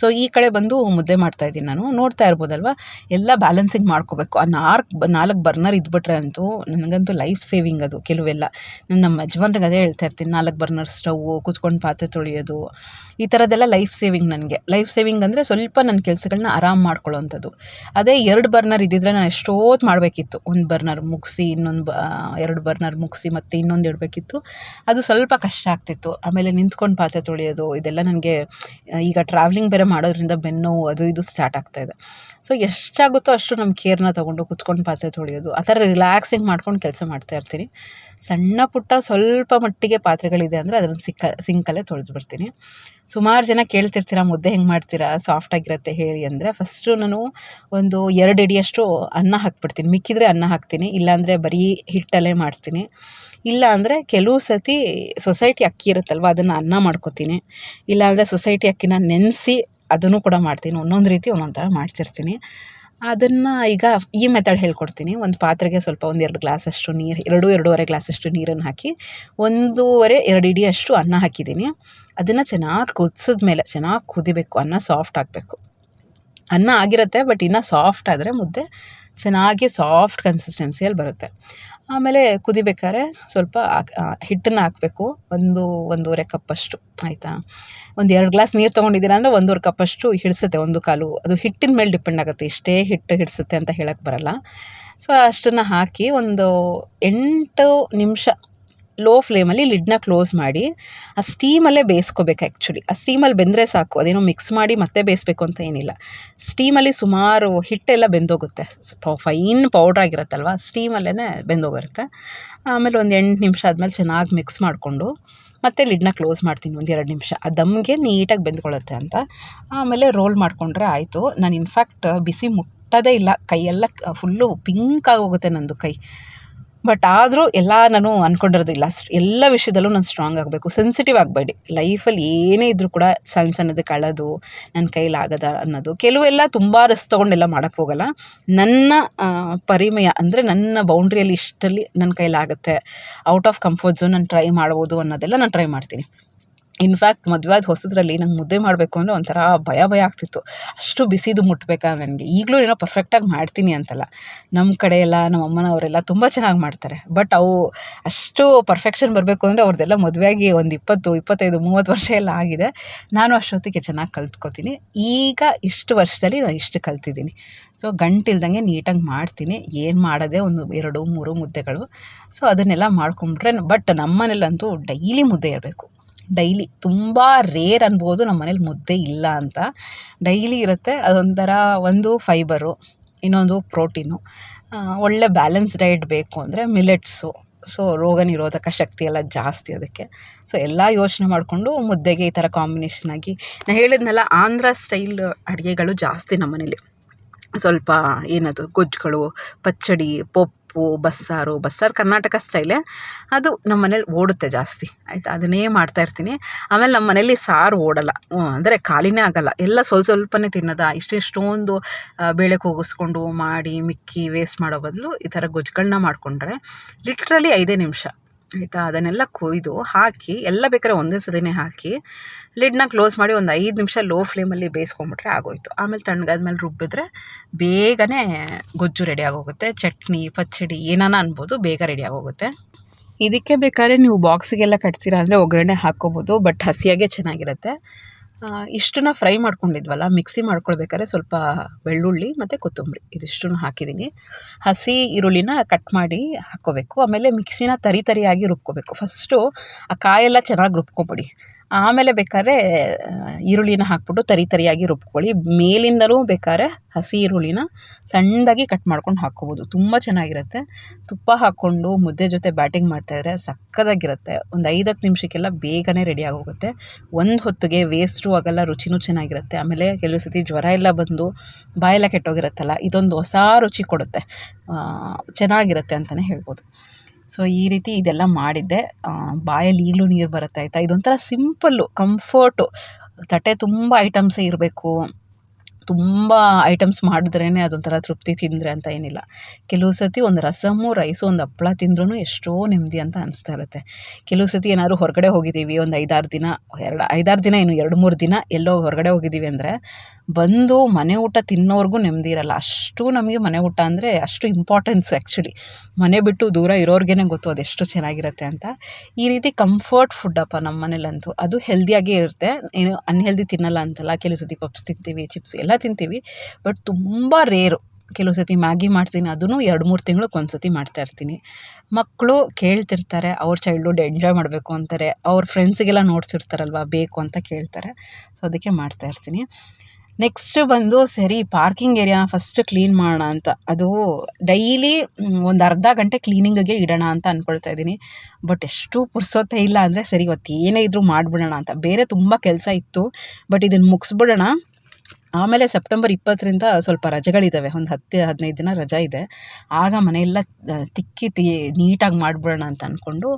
ಸೊ ಈ ಕಡೆ ಬಂದು ಮುದ್ದೆ ಮಾಡ್ತಾಯಿದ್ದೀನಿ ನಾನು. ನೋಡ್ತಾ ಇರ್ಬೋದಲ್ವ? ಎಲ್ಲ ಬ್ಯಾಲೆನ್ಸಿಂಗ್ ಮಾಡ್ಕೋಬೇಕು. ಆ ನಾಲ್ಕು ನಾಲ್ಕು ಬರ್ನರ್ ಇದ್ಬಿಟ್ರೆ ಅಂತೂ ನನಗಂತೂ ಲೈಫ್ ಸೇವಿಂಗ್ ಅದು ಕೆಲವೆಲ್ಲ. ನಾನು ನಮ್ಮ ಯಜಮಾನ್ರಿಗೆ ಅದೇ ಹೇಳ್ತಾ ಇರ್ತೀನಿ. ನಾಲ್ಕು ಬರ್ನರ್ ಸ್ಟವ್ ಕೂತ್ಕೊಂಡು ಪಾತ್ರೆ ತೊಳೆಯೋದು, ಈ ಥರದ್ದೆಲ್ಲ ಲೈಫ್ ಸೇವಿಂಗ್ ನನಗೆ. ಲೈಫ್ ಸೇವಿಂಗ್ ಅಂದರೆ ಸ್ವಲ್ಪ ನನ್ನ ಕೆಲಸಗಳನ್ನ ಆರಾಮ್ ಮಾಡ್ಕೊಳ್ಳೋವಂಥದ್ದು ಅದೇ ಎರಡು ಬರ್ನರ್ ಇದ್ದಿದ್ರೆ ನಾನು ಎಷ್ಟೊತ್ತು ಮಾಡಬೇಕಿತ್ತು. ಒಂದು ಬರ್ನರ್ ಮುಗಿಸಿ, ಇನ್ನೊಂದು ಬ, ಎರಡು ಬರ್ನರ್ ಮುಗಿಸಿ, ಮತ್ತು ಇನ್ನೊಂದು ಇಡಬೇಕಿತ್ತು. ಅದು ಸ್ವಲ್ಪ ಕಷ್ಟ ಆಗ್ತಿತ್ತು. ಆಮೇಲೆ ನಿಂತ್ಕೊಂಡು ಪಾತ್ರೆ ತೊಳೆಯೋದು, ಇದೆಲ್ಲ ನನಗೆ ಈಗ ಟ್ರಾವೆಲಿಂಗ್ ಬೇರೆ ಮಾಡೋದ್ರಿಂದ ನೋವು ಅದು ಇದು ಸ್ಟಾರ್ಟ್ ಆಗ್ತಾ ಇದೆ. ಸೊ ಎಷ್ಟಾಗುತ್ತೋ ಅಷ್ಟು ನಮ್ಮ ಕೇರ್ನ ತೊಗೊಂಡು ಕುತ್ಕೊಂಡು ಪಾತ್ರೆ ತೊಳೆಯೋದು. ಆ ಥರ ರಿಲ್ಯಾಕ್ಸಿಂಗ್ ಮಾಡ್ಕೊಂಡು ಕೆಲಸ ಮಾಡ್ತಾ ಇರ್ತೀನಿ. ಸಣ್ಣ ಪುಟ್ಟ ಸ್ವಲ್ಪ ಮಟ್ಟಿಗೆ ಪಾತ್ರೆಗಳಿದೆ ಅಂದರೆ ಅದನ್ನು ಸಿಕ್ಕ ಸಿಂಕಲ್ಲೇ ತೊಳೆದು ಬಿಡ್ತೀನಿ. ಸುಮಾರು ಜನ ಕೇಳ್ತಿರ್ತೀರ, ಮುದ್ದೆ ಹೆಂಗೆ ಮಾಡ್ತೀರಾ? ಸಾಫ್ಟಾಗಿರುತ್ತೆ ಹೇಳಿ ಅಂದರೆ ಫಸ್ಟು ನಾನು ಒಂದು ಎರಡು ಅಡಿಯಷ್ಟು ಅನ್ನ ಹಾಕ್ಬಿಡ್ತೀನಿ. ಮಿಕ್ಕಿದ್ರೆ ಅನ್ನ ಹಾಕ್ತೀನಿ, ಇಲ್ಲಾಂದರೆ ಬರೀ ಹಿಟ್ಟಲ್ಲೇ ಮಾಡ್ತೀನಿ. ಇಲ್ಲ ಅಂದರೆ ಕೆಲವು ಸತಿ ಸೊಸೈಟಿ ಅಕ್ಕಿ ಇರುತ್ತಲ್ವ, ಅದನ್ನು ಅನ್ನ ಮಾಡ್ಕೊತೀನಿ. ಇಲ್ಲಾಂದರೆ ಸೊಸೈಟಿ ಅಕ್ಕಿನ ನೆನೆಸಿ ಅದನ್ನು ಕೂಡ ಮಾಡ್ತೀನಿ. ಒಂದೊಂದು ರೀತಿ ಒಂದೊಂದು ಥರ ಮಾಡ್ತಿರ್ತೀನಿ. ಅದನ್ನು ಈಗ ಈ ಮೆಥಡ್ ಹೇಳ್ಕೊಡ್ತೀನಿ. ಒಂದು ಪಾತ್ರೆಗೆ ಸ್ವಲ್ಪ ಒಂದೆರಡು ಗ್ಲಾಸಷ್ಟು ನೀರು, ಎರಡು ಎರಡೂವರೆ ಗ್ಲಾಸಷ್ಟು ನೀರನ್ನು ಹಾಕಿ, ಒಂದೂವರೆ, ಎರಡು ಇಡಿಯಷ್ಟು ಅನ್ನ ಹಾಕಿದ್ದೀನಿ. ಅದನ್ನು ಚೆನ್ನಾಗಿ ಕುದಿಸಿದ ಮೇಲೆ ಚೆನ್ನಾಗಿ ಕುದಿಬೇಕು. ಅನ್ನ ಸಾಫ್ಟ್ ಆಗಬೇಕು. ಅನ್ನ ಆಗಿರುತ್ತೆ, ಬಟ್ ಇನ್ನೂ ಸಾಫ್ಟ್ ಆದರೆ ಮುದ್ದೆ ಚೆನ್ನಾಗಿ ಸಾಫ್ಟ್ ಕನ್ಸಿಸ್ಟೆನ್ಸಿಯಲ್ಲಿ ಬರುತ್ತೆ. ಆಮೇಲೆ ಕುದಿಬೇಕಾದ್ರೆ ಸ್ವಲ್ಪ ಹಿಟ್ಟನ್ನು ಹಾಕಬೇಕು. ಒಂದು ಒಂದೂವರೆ ಕಪ್ಪಷ್ಟು ಆಯಿತಾ? ಒಂದು ಎರಡು ಗ್ಲಾಸ್ ನೀರು ತೊಗೊಂಡಿದ್ದೀರ ಅಂದರೆ ಒಂದೂವರೆ ಕಪ್ಪಷ್ಟು ಹಿಡಿಸುತ್ತೆ, ಒಂದು ಕಾಲು. ಅದು ಹಿಟ್ಟಿನ ಮೇಲೆ ಡಿಪೆಂಡ್ ಆಗುತ್ತೆ. ಇಷ್ಟೇ ಹಿಟ್ಟು ಹಿಡಿಸುತ್ತೆ ಅಂತ ಹೇಳಕ್ಕೆ ಬರಲ್ಲ. ಸೊ ಅಷ್ಟನ್ನು ಹಾಕಿ ಒಂದು ಎಂಟು ನಿಮಿಷ ಲೋ ಫ್ಲೇಮಲ್ಲಿ ಲಿಡ್ನ ಕ್ಲೋಸ್ ಮಾಡಿ, ಆ ಸ್ಟೀಮಲ್ಲೇ ಬೇಯಿಸ್ಕೋಬೇಕು ಆ್ಯಕ್ಚುಲಿ ಆ ಸ್ಟೀಮಲ್ಲಿ ಬೆಂದರೆ ಸಾಕು, ಅದೇನೋ ಮಿಕ್ಸ್ ಮಾಡಿ ಮತ್ತೆ ಬೇಯಿಸ್ಬೇಕು ಅಂತ ಏನಿಲ್ಲ. ಸ್ಟೀಮಲ್ಲಿ ಸುಮಾರು ಹಿಟ್ಟೆಲ್ಲ ಬೆಂದೋಗುತ್ತೆ. ಫೈನ್ ಪೌಡ್ರ್ ಆಗಿರುತ್ತಲ್ವ ಸ್ಟೀಮಲ್ಲೇ ಬೆಂದೋಗಿರುತ್ತೆ. ಆಮೇಲೆ ಒಂದು ಎಂಟು ನಿಮಿಷ ಆದಮೇಲೆ ಚೆನ್ನಾಗಿ ಮಿಕ್ಸ್ ಮಾಡಿಕೊಂಡು, ಮತ್ತೆ ಲಿಡ್ನ ಕ್ಲೋಸ್ ಮಾಡ್ತೀನಿ ಒಂದು ಎರಡು ನಿಮಿಷ. ಆ ದಮ್ಗೆ ನೀಟಾಗಿ ಬೆಂದ್ಕೊಳ್ಳುತ್ತೆ ಅಂತ. ಆಮೇಲೆ ರೋಲ್ ಮಾಡಿಕೊಂಡ್ರೆ ಆಯಿತು. ನಾನು ಇನ್ಫ್ಯಾಕ್ಟ್ ಬಿಸಿ ಮುಟ್ಟೋದೇ ಇಲ್ಲ. ಕೈಯೆಲ್ಲ ಫುಲ್ಲು ಪಿಂಕ್ ಆಗೋಗುತ್ತೆ ನಂದು ಕೈ. ಬಟ್ ಆದರೂ ಎಲ್ಲ ನಾನು ಅಂದ್ಕೊಂಡಿರೋದಿಲ್ಲ ಎಲ್ಲ ವಿಷಯದಲ್ಲೂ ನಾನು ಸ್ಟ್ರಾಂಗ್ ಆಗಬೇಕು. ಸೆನ್ಸಿಟಿವ್ ಆಗಬೇಡಿ. ಲೈಫಲ್ಲಿ ಏನೇ ಇದ್ದರೂ ಕೂಡ ಸಣ್ಣ ಸಣ್ಣದಕ್ಕೆ ಅಳೋದು ನನ್ನ ಕೈಲಾಗದ ಅನ್ನೋದು. ಕೆಲವೆಲ್ಲ ತುಂಬ ರಿಸ್ಕ್ ತೊಗೊಂಡೆಲ್ಲ ಮಾಡೋಕ್ಕೆ ಹೋಗಲ್ಲ. ನನ್ನ ಪರಿಮಯ ಅಂದರೆ ನನ್ನ ಬೌಂಡ್ರಿಯಲ್ಲಿ ಇಷ್ಟಲ್ಲಿ ನನ್ನ ಕೈಲಾಗುತ್ತೆ ಔಟ್ ಆಫ್ ಕಂಫರ್ಟ್ ಝೋನ್ ನಾನು ಟ್ರೈ ಮಾಡ್ಬೋದು ಅನ್ನೋದೆಲ್ಲ ನಾನು ಟ್ರೈ ಮಾಡ್ತೀನಿ. ಇನ್ಫ್ಯಾಕ್ಟ್ ಮದುವೆ ಆದ ಹೊಸದ್ರಲ್ಲಿ ನಂಗೆ ಮುದ್ದೆ ಮಾಡಬೇಕು ಅಂದರೆ ಒಂಥರ ಭಯ ಭಯ ಆಗ್ತಿತ್ತು. ಅಷ್ಟು ಬಿಸಿದು ಮುಟ್ಬೇಕಾ ನನಗೆ. ಈಗಲೂ ಏನೋ ಪರ್ಫೆಕ್ಟಾಗಿ ಮಾಡ್ತೀನಿ ಅಂತಲ್ಲ. ನಮ್ಮ ಕಡೆ ನಮ್ಮ ಅಮ್ಮನವರೆಲ್ಲ ತುಂಬ ಚೆನ್ನಾಗಿ ಮಾಡ್ತಾರೆ. ಬಟ್ ಅವು ಅಷ್ಟು ಪರ್ಫೆಕ್ಷನ್ ಬರಬೇಕು ಅಂದರೆ ಅವ್ರದ್ದೆಲ್ಲ ಮದುವೆಯಾಗಿ ಒಂದು ಇಪ್ಪತ್ತು, ಇಪ್ಪತ್ತೈದು, ಮೂವತ್ತು ವರ್ಷ ಎಲ್ಲ ಆಗಿದೆ. ನಾನು ಅಷ್ಟೊತ್ತಿಗೆ ಚೆನ್ನಾಗಿ ಕಲ್ತ್ಕೋತೀನಿ. ಈಗ ಇಷ್ಟು ವರ್ಷದಲ್ಲಿ ನಾನು ಇಷ್ಟು ಕಲ್ತಿದ್ದೀನಿ. ಸೊ ಗಂಟಿಲ್ದಂಗೆ ನೀಟಾಗಿ ಮಾಡ್ತೀನಿ. ಏನು ಮಾಡೋದೇ ಒಂದು ಎರಡು, ಮೂರು ಮುದ್ದೆಗಳು. ಸೊ ಅದನ್ನೆಲ್ಲ ಮಾಡ್ಕೊಂಡ್ರೆ ಬಟ್ ನಮ್ಮನೇಲಂತೂ ಡೈಲಿ ಮುದ್ದೆ ಇರಬೇಕು. ಡೈಲಿ ತುಂಬ ರೇರ್ ಅನ್ಬೋದು ನಮ್ಮ ಮನೇಲಿ ಮುದ್ದೆ ಇಲ್ಲ ಅಂತ. ಡೈಲಿ ಇರುತ್ತೆ, ಅದೊಂಥರ ಒಂದು ಫೈಬರು ಇನ್ನೊಂದು ಪ್ರೋಟೀನು ಒಳ್ಳೆ ಬ್ಯಾಲೆನ್ಸ್ ಡಯಟ್ ಬೇಕು ಅಂದರೆ ಮಿಲೆಟ್ಸು ಸೊ ರೋಗ ನಿರೋಧಕ ಶಕ್ತಿ ಎಲ್ಲ ಜಾಸ್ತಿ ಅದಕ್ಕೆ. ಸೊ ಎಲ್ಲ ಯೋಚನೆ ಮಾಡಿಕೊಂಡು ಮುದ್ದೆಗೆ ಈ ಥರ ಕಾಂಬಿನೇಷನ್ ಆಗಿ ನಾನು ಹೇಳಿದ್ನಲ್ಲ ಆಂಧ್ರ ಸ್ಟೈಲ್ ಅಡುಗೆಗಳು ಜಾಸ್ತಿ ನಮ್ಮ ಮನೇಲಿ. ಸ್ವಲ್ಪ ಏನದು, ಗೊಜ್ಜುಗಳು, ಪಚ್ಚಡಿ ಪಪ್ಪು ಬಸ್ಸಾರು ಬಸ್ಸಾರು ಕರ್ನಾಟಕ ಸ್ಟೈಲೆ ಅದು ನಮ್ಮ ಮನೇಲಿ ಓಡುತ್ತೆ ಜಾಸ್ತಿ. ಆಯಿತಾ? ಅದನ್ನೇ ಮಾಡ್ತಾ ಇರ್ತೀನಿ. ಆಮೇಲೆ ನಮ್ಮ ಮನೇಲಿ ಸಾರು ಓಡಲ್ಲ. ಅಂದರೆ ಖಾಲಿನೇ ಆಗಲ್ಲ. ಎಲ್ಲ ಸ್ವಲ್ಪ ಸ್ವಲ್ಪನೇ ತಿನ್ನೋದ ಇಷ್ಟಿಷ್ಟೊಂದು ಬೇಳೆ ಕೂಗಿಸ್ಕೊಂಡು ಮಾಡಿ, ಮಿಕ್ಕಿ ವೇಸ್ಟ್ ಮಾಡೋ ಬದಲು ಈ ಥರ ಗೊಜ್ಜುಗಳನ್ನ ಮಾಡಿಕೊಂಡ್ರೆ ಲಿಟ್ರಲಿ ಐದೇ ನಿಮಿಷ. ಆಯಿತಾ? ಅದನ್ನೆಲ್ಲ ಕೊಯ್ದು ಹಾಕಿ, ಎಲ್ಲ ಬೇಕಾದ್ರೆ ಒಂದೇ ಸದಿನೇ ಹಾಕಿ, ಲಿಡ್ನ ಕ್ಲೋಸ್ ಮಾಡಿ ಒಂದು ಐದು ನಿಮಿಷ ಲೋ ಫ್ಲೇಮಲ್ಲಿ ಬೇಯಿಸ್ಕೊಂಬಿಟ್ರೆ ಆಗೋಯ್ತು. ಆಮೇಲೆ ತಣ್ಣಗಾದ್ಮೇಲೆ ರುಬ್ಬಿದ್ರೆ ಬೇಗನೆ ಗೊಜ್ಜು ರೆಡಿ ಆಗೋಗುತ್ತೆ. ಚಟ್ನಿ, ಪಚ್ಚಡಿ, ಏನಾನ ಅನ್ಬೋದು ಬೇಗ ರೆಡಿ ಆಗೋಗುತ್ತೆ. ಇದಕ್ಕೆ ಬೇಕಾದ್ರೆ ನೀವು ಬಾಕ್ಸಿಗೆಲ್ಲ ಕಟ್ಸಿರ ಅಂದರೆ ಒಗ್ಗರಣೆ ಹಾಕ್ಕೋಬೋದು ಬಟ್ ಹಸಿಯಾಗೆ ಚೆನ್ನಾಗಿರುತ್ತೆ. ಇಷ್ಟನ್ನ ಫ್ರೈ ಮಾಡ್ಕೊಂಡಿದ್ವಲ್ಲ, ಮಿಕ್ಸಿ ಮಾಡ್ಕೊಳ್ಬೇಕಾದ್ರೆ ಸ್ವಲ್ಪ ಬೆಳ್ಳುಳ್ಳಿ ಮತ್ತು ಕೊತ್ತಂಬರಿ ಇದಿಷ್ಟನ್ನು ಹಾಕಿದ್ದೀನಿ. ಹಸಿ ಈರುಳ್ಳಿನ ಕಟ್ ಮಾಡಿ ಹಾಕ್ಕೋಬೇಕು ಆಮೇಲೆ ಮಿಕ್ಸಿನ ತರಿ ತರಿಯಾಗಿ ರುಬ್ಕೋಬೇಕು. ಫಸ್ಟು ಆ ಕಾಯೆಲ್ಲ ಚೆನ್ನಾಗಿ ರುಬ್ಕೊಬಿಡಿ. ಆಮೇಲೆ ಬೇಕಾದ್ರೆ ಈರುಳ್ಳಿನ ಹಾಕ್ಬಿಟ್ಟು ತರಿ ತರಿಯಾಗಿ ರುಬ್ಕೊಳ್ಳಿ. ಮೇಲಿಂದಲೂ ಬೇಕಾದ್ರೆ ಹಸಿ ಈರುಳ್ಳಿನ ಸಣ್ಣದಾಗಿ ಕಟ್ ಮಾಡ್ಕೊಂಡು ಹಾಕ್ಕೋಬೋದು. ತುಂಬ ಚೆನ್ನಾಗಿರುತ್ತೆ. ತುಪ್ಪ ಹಾಕ್ಕೊಂಡು ಮುದ್ದೆ ಜೊತೆ ಬ್ಯಾಟಿಂಗ್ ಮಾಡ್ತಾಯಿದ್ರೆ ಸಕ್ಕದಾಗಿರುತ್ತೆ. ಒಂದು ಐದು ಹತ್ತು ನಿಮಿಷಕ್ಕೆಲ್ಲ ಬೇಗನೆ ರೆಡಿ ಆಗೋಗುತ್ತೆ. ಒಂದು ಹೊತ್ತಿಗೆ ವೇಸ್ಟು ಆಗೋಲ್ಲ, ರುಚಿನೂ ಚೆನ್ನಾಗಿರುತ್ತೆ. ಆಮೇಲೆ ಕೆಲವು ಸತಿ ಜ್ವರ ಎಲ್ಲ ಬಂದು ಬಾಯೆಲ್ಲ ಕೆಟ್ಟೋಗಿರುತ್ತಲ್ಲ, ಇದೊಂದು ಹೊಸ ರುಚಿ ಕೊಡುತ್ತೆ. ಚೆನ್ನಾಗಿರುತ್ತೆ ಅಂತಲೇ ಹೇಳ್ಬೋದು. ಸೊ, ಈ ರೀತಿ ಇದೆಲ್ಲ ಮಾಡಿದ್ದೆ. ಬಾಯಲ್ಲಿ ಈಗಲೂ ನೀರು ಬರುತ್ತೆ ಆಯಿತಾ ಇದೊಂಥರ ಸಿಂಪಲ್ಲು, ಕಂಫರ್ಟು. ತಟ್ಟೆ ತುಂಬ ಐಟಮ್ಸೇ ಇರಬೇಕು. ತುಂಬ ಐಟಮ್ಸ್ ಮಾಡಿದ್ರೇ ಅದೊಂಥರ ತೃಪ್ತಿ ತಿಂದರೆ ಅಂತ ಏನಿಲ್ಲ. ಕೆಲವು ಸತಿ ಒಂದು ರಸಮ್ಮು ರೈಸು ಒಂದು ಹಪ್ಳ ತಿಂದ್ರೂ ಎಷ್ಟೋ ನೆಮ್ಮದಿ ಅಂತ ಅನಿಸ್ತಾ ಇರುತ್ತೆ. ಕೆಲವು ಸತಿ ಏನಾದರೂ ಹೊರಗಡೆ ಹೋಗಿದ್ದೀವಿ, ಒಂದು ಐದಾರು ದಿನ, ಎರಡು, ಐದಾರು ದಿನ ಏನು ಎರಡು, ಮೂರು ದಿನ ಎಲ್ಲೋ ಹೊರಗಡೆ ಹೋಗಿದ್ದೀವಿ ಅಂದರೆ ಬಂದು ಮನೆ ಊಟ ತಿನ್ನೋರ್ಗೂ ನೆಮ್ಮದಿ ಇರಲ್ಲ. ಅಷ್ಟು ನಮಗೆ ಮನೆ ಊಟ ಅಂದರೆ ಅಷ್ಟು ಇಂಪಾರ್ಟೆನ್ಸ್ ಆ್ಯಕ್ಚುಲಿ ಮನೆ ಬಿಟ್ಟು ದೂರ ಇರೋರ್ಗೇ ಗೊತ್ತು ಅದೆಷ್ಟು ಚೆನ್ನಾಗಿರುತ್ತೆ ಅಂತ. ಈ ರೀತಿ ಕಂಫರ್ಟ್ ಫುಡ್ಡಪ್ಪ ನಮ್ಮ ಮನೇಲಂತೂ ಅದು ಹೆಲ್ದಿಯಾಗೇ ಇರುತ್ತೆ. ಏನು ಅನ್ಹೆಲ್ದಿ ತಿನ್ನಲ್ಲ ಅಂತಲ್ಲ. ಕೆಲವು ಸತಿ ಪಪ್ಸ್ ತಿಂತೀವಿ ಚಿಪ್ಸ್ ಎಲ್ಲ ತಿಂತೀವಿ. ಬಟ್ ತುಂಬ ರೇರು ಕೆಲವು ಸತಿ ಮ್ಯಾಗಿ ಮಾಡ್ತೀನಿ, ಅದನ್ನು ಎರಡು, ಮೂರು ತಿಂಗ್ಳಿಗೆ ಒಂದು ಸತಿ ಮಾಡ್ತಾಯಿರ್ತೀನಿ ಮಕ್ಕಳು ಕೇಳ್ತಿರ್ತಾರೆ, ಅವ್ರ ಚೈಲ್ಡ್ಹುಡ್ ಎಂಜಾಯ್ ಮಾಡಬೇಕು ಅಂತಾರೆ, ಅವ್ರ ಫ್ರೆಂಡ್ಸಿಗೆಲ್ಲ ನೋಡ್ತಿರ್ತಾರಲ್ವ, ಬೇಕು ಅಂತ ಕೇಳ್ತಾರೆ. ಸೊ ಅದಕ್ಕೆ ಮಾಡ್ತಾಯಿರ್ತೀನಿ ನೆಕ್ಸ್ಟ್ ಬಂದು ಸರಿ ಪಾರ್ಕಿಂಗ್ ಏರಿಯಾ ಫಸ್ಟ್ ಕ್ಲೀನ್ ಮಾಡೋಣ ಅಂತ. ಅದು ಡೈಲಿ ಒಂದು ಅರ್ಧ ಗಂಟೆ ಕ್ಲೀನಿಂಗಿಗೆ ಇಡೋಣ ಅಂತ ಅಂದ್ಕೊಳ್ತಾ ಇದ್ದೀನಿ. ಬಟ್ ಎಷ್ಟು ಪುರ್ಸೊತ್ತೇ ಇಲ್ಲ ಅಂದರೆ ಸರಿ ಇವತ್ತು ಏನೇ ಇದ್ದರೂ ಮಾಡಿಬಿಡೋಣ ಅಂತ. ಬೇರೆ ತುಂಬ ಕೆಲಸ ಇತ್ತು ಬಟ್ ಇದನ್ನು ಮುಗಿಸ್ಬಿಡೋಣ. ಆಮೇಲೆ ಸೆಪ್ಟೆಂಬರ್ ಇಪ್ಪತ್ತರಿಂದ ಸ್ವಲ್ಪ ರಜೆಗಳಿದ್ದಾವೆ ಒಂದು ಹತ್ತು, ಹದಿನೈದು ದಿನ ರಜಾ ಇದೆ. ಆಗ ಮನೆಯೆಲ್ಲ ತಿಕ್ಕಿ, ತಿ, ನೀಟಾಗಿ ಮಾಡಿಬಿಡೋಣ ಅಂತ ಅಂದ್ಕೊಂಡು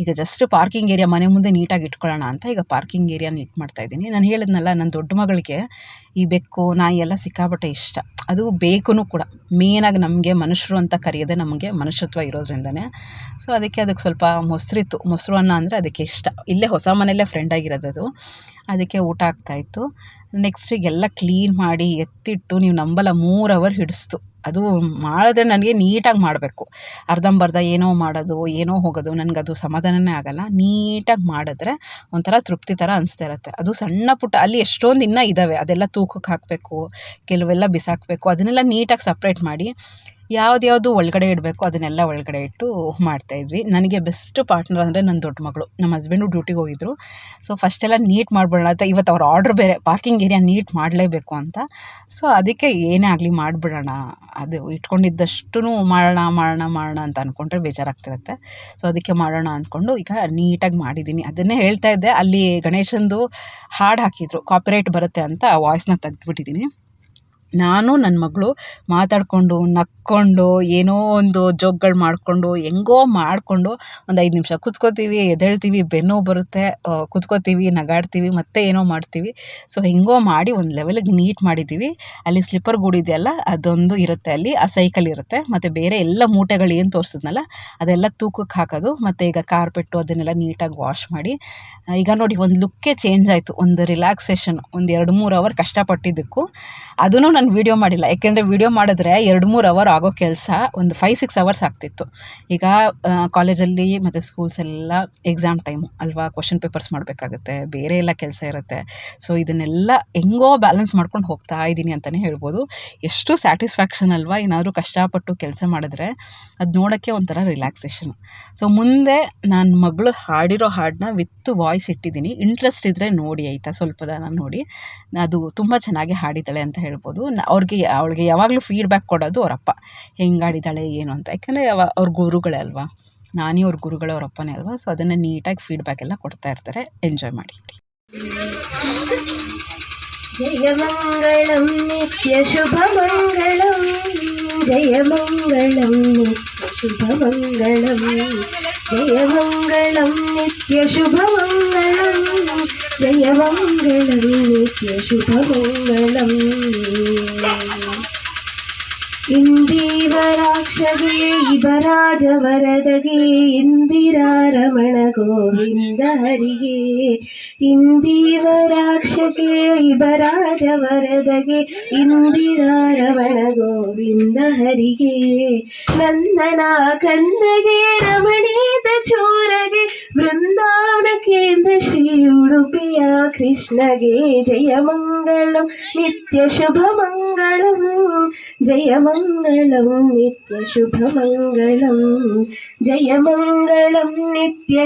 ಈಗ ಜಸ್ಟ್ ಪಾರ್ಕಿಂಗ್ ಏರಿಯಾ ಮನೆ ಮುಂದೆ ನೀಟಾಗಿ ಇಟ್ಕೊಳ್ಳೋಣ ಅಂತ ಈಗ ಪಾರ್ಕಿಂಗ್ ಏರಿಯಾ ನೀಟ್ ಮಾಡ್ತಾ ಇದ್ದೀನಿ. ನಾನು ಹೇಳಿದ್ನಲ್ಲ ನನ್ನ ದೊಡ್ಡ ಮಗಳಿಗೆ ಈ ಬೆಕ್ಕು, ನಾಯಿ ಎಲ್ಲ ಸಿಕ್ಕಾಪಟ್ಟೆ ಇಷ್ಟ. ಅದು ಬೇಕು ಕೂಡ. ಮೇನಾಗಿ ನಮಗೆ ಮನುಷ್ಯರು ಅಂತ ಕರೆಯೋದೇ ನಮಗೆ ಮನುಷ್ಯತ್ವ ಇರೋದ್ರಿಂದನೇ. ಸೊ ಅದಕ್ಕೆ ಅದಕ್ಕೆ ಸ್ವಲ್ಪ ಮೊಸರಿತ್ತು. ಮೊಸರು ಅನ್ನ ಅಂದರೆ ಅದಕ್ಕೆ ಇಷ್ಟ. ಇಲ್ಲೇ ಹೊಸ ಮನೆಯಲ್ಲೇ ಫ್ರೆಂಡ್ ಆಗಿರೋದು ಅದು. ಅದಕ್ಕೆ ಊಟ ಆಗ್ತಾಯಿತ್ತು ನೆಕ್ಸ್ಟಿಗೆಲ್ಲ ಕ್ಲೀನ್ ಮಾಡಿ ಎತ್ತಿಟ್ಟು ನೀವು ನಂಬಲ್ಲ ಮೂರು ಅವರ್ ಹಿಡಿಸ್ತು. ಅದು ಮಾಡಿದ್ರೆ ನನಗೆ ನೀಟಾಗಿ ಮಾಡಬೇಕು. ಅರ್ಧಂಬರ್ಧ ಏನೋ ಮಾಡೋದು, ಏನೋ ಹೋಗೋದು ಅದು ಸಮಾಧಾನನೇ ಆಗಲ್ಲ. ನೀಟಾಗಿ ಮಾಡಿದ್ರೆ ಒಂಥರ ತೃಪ್ತಿ ಥರ ಅನಿಸ್ತಾ ಇರುತ್ತೆ. ಅದು ಸಣ್ಣ ಪುಟ್ಟ, ಅಲ್ಲಿ ಎಷ್ಟೊಂದು ಇನ್ನೂ ಇದ್ದಾವೆ ಅದೆಲ್ಲ ತೂಕಕ್ಕೆ ಹಾಕಬೇಕು, ಕೆಲವೆಲ್ಲ ಬಿಸಾಕಬೇಕು, ಅದನ್ನೆಲ್ಲ ನೀಟಾಗಿ ಸಪ್ರೇಟ್ ಮಾಡಿ ಯಾವ್ದ್ಯಾವುದು ಒಳಗಡೆ ಇಡಬೇಕು ಅದನ್ನೆಲ್ಲ ಒಳಗಡೆ ಇಟ್ಟು ಮಾಡ್ತಾಯಿದ್ವಿ ನನಗೆ ಬೆಸ್ಟ್ ಪಾರ್ಟ್ನರ್ ಅಂದರೆ ನನ್ನ ದೊಡ್ಡ ಮಗಳು. ನಮ್ಮ ಹಸ್ಬೆಂಡು ಡ್ಯೂಟಿಗೆ ಹೋಗಿದ್ರು. ಸೊ ಫಸ್ಟೆಲ್ಲ ನೀಟ್ ಮಾಡಿಬಿಡೋಣ ಅಂತ ಇವತ್ತು ಅವ್ರ ಆರ್ಡ್ರ್ ಬೇರೆ ಪಾರ್ಕಿಂಗ್ ಏರಿಯಾ ನೀಟ್ ಮಾಡಲೇಬೇಕು ಅಂತ. ಸೊ ಅದಕ್ಕೆ ಏನೇ ಆಗಲಿ ಮಾಡಿಬಿಡೋಣ. ಅದು ಇಟ್ಕೊಂಡಿದ್ದಷ್ಟು ಮಾಡೋಣ ಮಾಡೋಣ ಮಾಡೋಣ ಅಂತ ಅಂದ್ಕೊಂಡ್ರೆ ಬೇಜಾರಾಗ್ತಿರುತ್ತೆ. ಸೊ ಅದಕ್ಕೆ ಮಾಡೋಣ ಅಂದ್ಕೊಂಡು ಈಗ ನೀಟಾಗಿ ಮಾಡಿದ್ದೀನಿ. ಅದನ್ನೇ ಹೇಳ್ತಾ ಇದ್ದೆ. ಅಲ್ಲಿ ಗಣೇಶಂದು ಹಾಡು ಹಾಕಿದ್ರು. ಕಾಪಿರೈಟ್ ಬರುತ್ತೆ ಅಂತ ವಾಯ್ಸ್ನ ತೆಗ್ದುಬಿಟ್ಟಿದ್ದೀನಿ. ನಾನು ನನ್ನ ಮಗಳು ಮಾತಾಡಿಕೊಂಡು, ನಕ್ಕೊಂಡು, ಏನೋ ಒಂದು ಜೋಕ್ಗಳು ಮಾಡಿಕೊಂಡು, ಹೆಂಗೋ ಮಾಡಿಕೊಂಡು ಒಂದು ಐದು ನಿಮಿಷ ಕುತ್ಕೋತೀವಿ, ಎದ್ದೇಳ್ತೀವಿ, ಬೆನ್ನು ಬರುತ್ತೆ ಕುತ್ಕೋತೀವಿ, ನಗಾಡ್ತೀವಿ, ಮತ್ತೆ ಏನೋ ಮಾಡ್ತೀವಿ. ಸೊ ಹೆಂಗೋ ಮಾಡಿ ಒಂದು ಲೆವೆಲಿಗೆ ನೀಟ್ ಮಾಡಿದ್ದೀವಿ ಅಲ್ಲಿ ಸ್ಲಿಪ್ಪರ್ ಗೂಡಿದೆಯಲ್ಲ ಅದೊಂದು ಇರುತ್ತೆ ಅಲ್ಲಿ, ಆ ಸೈಕಲ್ ಇರುತ್ತೆ. ಮತ್ತು ಬೇರೆ ಎಲ್ಲ ಮೂಟೆಗಳು ಏನು ತೋರಿಸಿದ್ನಲ್ಲ, ಅದೆಲ್ಲ ತೂಕಕ್ಕೆ ಹಾಕೋದು, ಮತ್ತು ಈಗ ಕಾರ್ಪೆಟ್ಟು ಅದನ್ನೆಲ್ಲ ನೀಟಾಗಿ ವಾಶ್ ಮಾಡಿ. ಈಗ ನೋಡಿ, ಒಂದು ಲುಕ್ಕೇ ಚೇಂಜ್ ಆಯಿತು, ಒಂದು ರಿಲ್ಯಾಕ್ಸೇಷನ್ ಒಂದು ಎರಡು ಮೂರು ಅವರ್ ಕಷ್ಟಪಟ್ಟಿದ್ದಕ್ಕೂ. ಅದನ್ನು ನಾನು ವೀಡಿಯೋ ಮಾಡಿಲ್ಲ. ಯಾಕೆಂದರೆ ವೀಡಿಯೋ ಮಾಡಿದ್ರೆ ಎರಡು ಮೂರು ಅವರ್ ಆಗೋ ಕೆಲಸ ಒಂದು ಫೈವ್ ಸಿಕ್ಸ್ ಅವರ್ಸ್ ಆಗ್ತಿತ್ತು. ಈಗ ಕಾಲೇಜಲ್ಲಿ ಮತ್ತು ಸ್ಕೂಲ್ಸೆಲ್ಲ ಎಕ್ಸಾಮ್ ಟೈಮು ಅಲ್ವಾ? ಕ್ವಶನ್ ಪೇಪರ್ಸ್ ಮಾಡಬೇಕಾಗುತ್ತೆ. ಬೇರೆ ಎಲ್ಲ ಕೆಲಸ ಇರುತ್ತೆ. ಸೊ ಇದನ್ನೆಲ್ಲ ಹೆಂಗೋ ಬ್ಯಾಲೆನ್ಸ್ ಮಾಡ್ಕೊಂಡು ಹೋಗ್ತಾ ಇದ್ದೀನಿ ಅಂತಲೇ ಹೇಳ್ಬೋದು. ಎಷ್ಟು ಸ್ಯಾಟಿಸ್ಫ್ಯಾಕ್ಷನ್ ಅಲ್ವಾ? ಏನಾದರೂ ಕಷ್ಟಪಟ್ಟು ಕೆಲಸ ಮಾಡಿದ್ರೆ ಅದು ನೋಡೋಕ್ಕೆ ಒಂಥರ ರಿಲ್ಯಾಕ್ಸೇಷನ್ ಸೊ ಮುಂದೆ ನನ್ನ ಮಗಳು ಹಾಡಿರೋ ಹಾಡನ್ನ ವಿತ್ ವಾಯ್ಸ್ ಇಟ್ಟಿದ್ದೀನಿ ಇಂಟ್ರೆಸ್ಟ್ ಇದ್ದರೆ ನೋಡಿ, ಆಯಿತಾ? ಸ್ವಲ್ಪದ ನೋಡಿ. ಅದು ತುಂಬ ಚೆನ್ನಾಗಿ ಹಾಡಿದ್ದಾಳೆ ಅಂತ ಹೇಳ್ಬೋದು. ಅವ್ರಿಗೆ, ಅವಳಿಗೆ ಯಾವಾಗಲೂ ಫೀಡ್ಬ್ಯಾಕ್ ಕೊಡೋದು ಅವರಪ್ಪ ಹೆಂಗಾಡಿದ್ದಾಳೆ ಏನು ಅಂತ. ಯಾಕಂದರೆ ಅವ, ಅವ್ರ ಗುರುಗಳೇ ಅಲ್ವಾ? ನಾನೇ ಅವ್ರ ಗುರುಗಳು ಅವರಪ್ಪನೇ ಅಲ್ವಾ? ಸೊ ಅದನ್ನು ನೀಟಾಗಿ ಫೀಡ್ಬ್ಯಾಕ್ ಎಲ್ಲ ಕೊಡ್ತಾ ಇರ್ತಾರೆ. ಎಂಜಾಯ್ ಮಾಡಿ. ಜಯ ಜಯಮಂಗಳಂ ನಿತ್ಯ ಶುಭಮಂಗಳಂ జయ మంగళం నిత్య శుభమంగళం జయ మంగళం జయమంగళం నిత్యశుభమంగళం. జయమంగళం నిత్యశుభమంగళం. జయమంగళం నిత్యశుభమంగళం. ಇಂದೀವರಾಕ್ಷಗೆ ಇಬರಾಜವರದಗೆ ಇಂದಿರಾರಮಣ ಗೋವಿಂದ ಹರಿಗೆ. ಇಂದೀವರಾಕ್ಷಗೆ ಇಬರಾಜವರದಗೆ ಇಂದಿರಾರಮಣ ಗೋವಿಂದ ಹರಿಗೆ. ನಂದನ ಕಂದಗೆ ರಮಣೀತ ಚೋರಗೆ ಬೃಂದಾವನ ಕೇಂದ್ರ ಶ್ರೀ ಉಡುಪಿಯ ಕೃಷ್ಣಗೆ ಜಯಮಂಗಳಂ ನಿತ್ಯ ಶುಭಮಂಗಳಂ ಜಯಮಂಗಳಂ ನಿತ್ಯ ಶುಭಮಂಗಳಂ ಜಯಮಂಗಳಂ ನಿತ್ಯ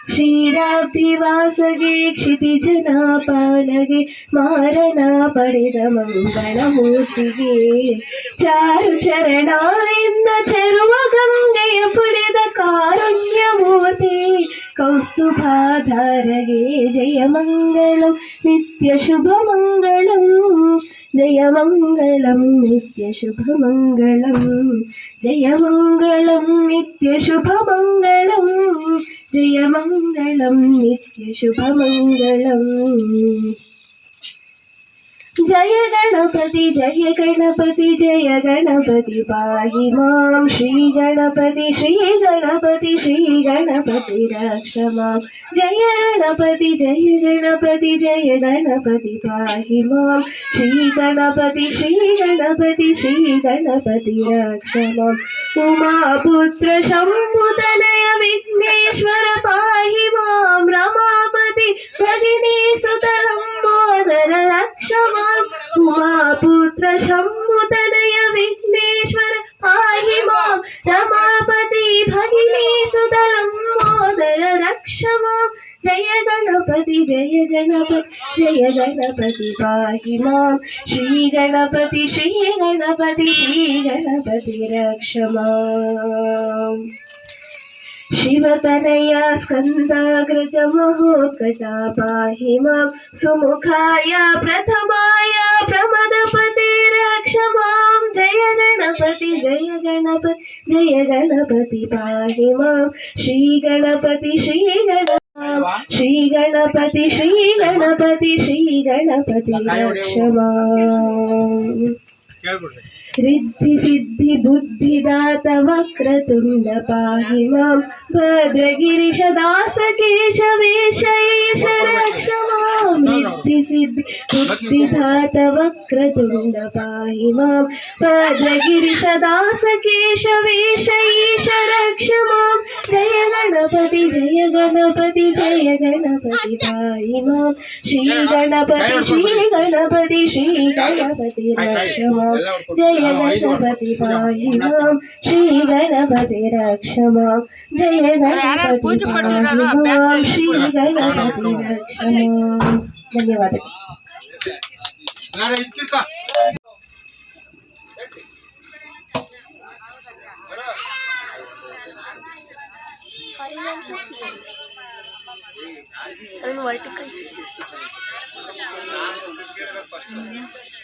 ಶುಭಮಂಗಳಂ ಜಯಮಂಗಳಂ ನಿತ್ಯ ಶುಭಮಂಗಳಂ ಶ್ರೀರಾಭಿವಾಸಗೆ ಕ್ಷಿತಿಜನಾಪಾಲಗೆ ಮಾರಣ ಪಡೆದ ಮಂಗಳಮೂರ್ತಿಗೆ ಶ್ರೀರಾಭಿವಾಸಗೆ ಕ್ಷಿತಿಜನಾಪಾಲಗೆ ಮಾರಣ ಪಡೆದ ಮಂಗಳಮೂರ್ತಿಗೆ ಚಾರು ಚರಣಾಯಿಂದ ಚರುವ ಗಂಗೆಯ ಪುಡೆದ ಕಾರುಣ್ಯ ಮೂರ್ತಿ ಕೌಸ್ತುಭಾಧಾರಗೆ ಜಯಮಂಗಳಂ ನಿತ್ಯ ಶುಭಮಂಗಳಂ ಜಯಮಂಗಳಂ ನಿತ್ಯ ಶುಭಮಂಗಳಂ ಜಯಮಂಗಳಂ श्री गणपति श्री गणपति रक्षमा जय गणपति जय गणपति जय गणपति पाहि श्री गणपति श्री गणपति श्री गणपति रक्षमा उमापुत्र शम्भुतनय विघ्नेश्वर गतिरक्षमा शिवतनया स्कन्दाग्रजमहोत्कजा पाहि सुमुखाय प्रथमाय प्रमदपते रक्षमां जय गणपति जय गणपति जय गणपति पाहि माँ श्रीगणपति श्रीगण श्री गणपति श्री गणपति श्री गणपति रक्ष रिद्धि सिद्धि बुद्धिदात वक्रतुण्ड पाहि माँ भद्रगिरिशदास केशवेशेश रक्ष माँ रिद्धि सिद्धि बुद्धिदात वक्रतुण्ड पाहि माँ भद्रगिरिशदास केशवेशेश रक्ष माँ जय गणपति जय गणपति जय गणपति पाहि श्री गणपति श्री गणपति श्री गणपति रक्ष जय జయ గణపతి పాయిరాం శ్రీ గణపతి రక్షమా జయ గణపతి శ్రీ గణపతి రక్షమా ధన్యవాదాలు వర్టికల్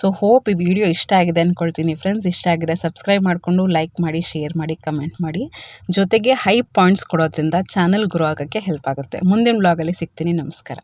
ಸೊ ಹೋಪ್ ಈ ವಿಡಿಯೋ ಇಷ್ಟ ಆಗಿದೆ ಅಂದ್ಕೊಳ್ತೀನಿ ಫ್ರೆಂಡ್ಸ್ ಇಷ್ಟ ಆಗಿದೆ ಸಬ್ಸ್ಕ್ರೈಬ್ ಮಾಡಿಕೊಂಡು ಲೈಕ್ ಮಾಡಿ ಶೇರ್ ಮಾಡಿ ಕಮೆಂಟ್ ಮಾಡಿ. ಜೊತೆಗೆ ಹೈ ಪಾಯಿಂಟ್ಸ್ ಕೊಡೋದ್ರಿಂದ ಚಾನಲ್ ಗ್ರೋ ಆಗೋಕ್ಕೆ ಹೆಲ್ಪ್ ಆಗುತ್ತೆ. ಮುಂದಿನ ಬ್ಲಾಗಲ್ಲಿ ಸಿಗ್ತೀನಿ. ನಮಸ್ಕಾರ.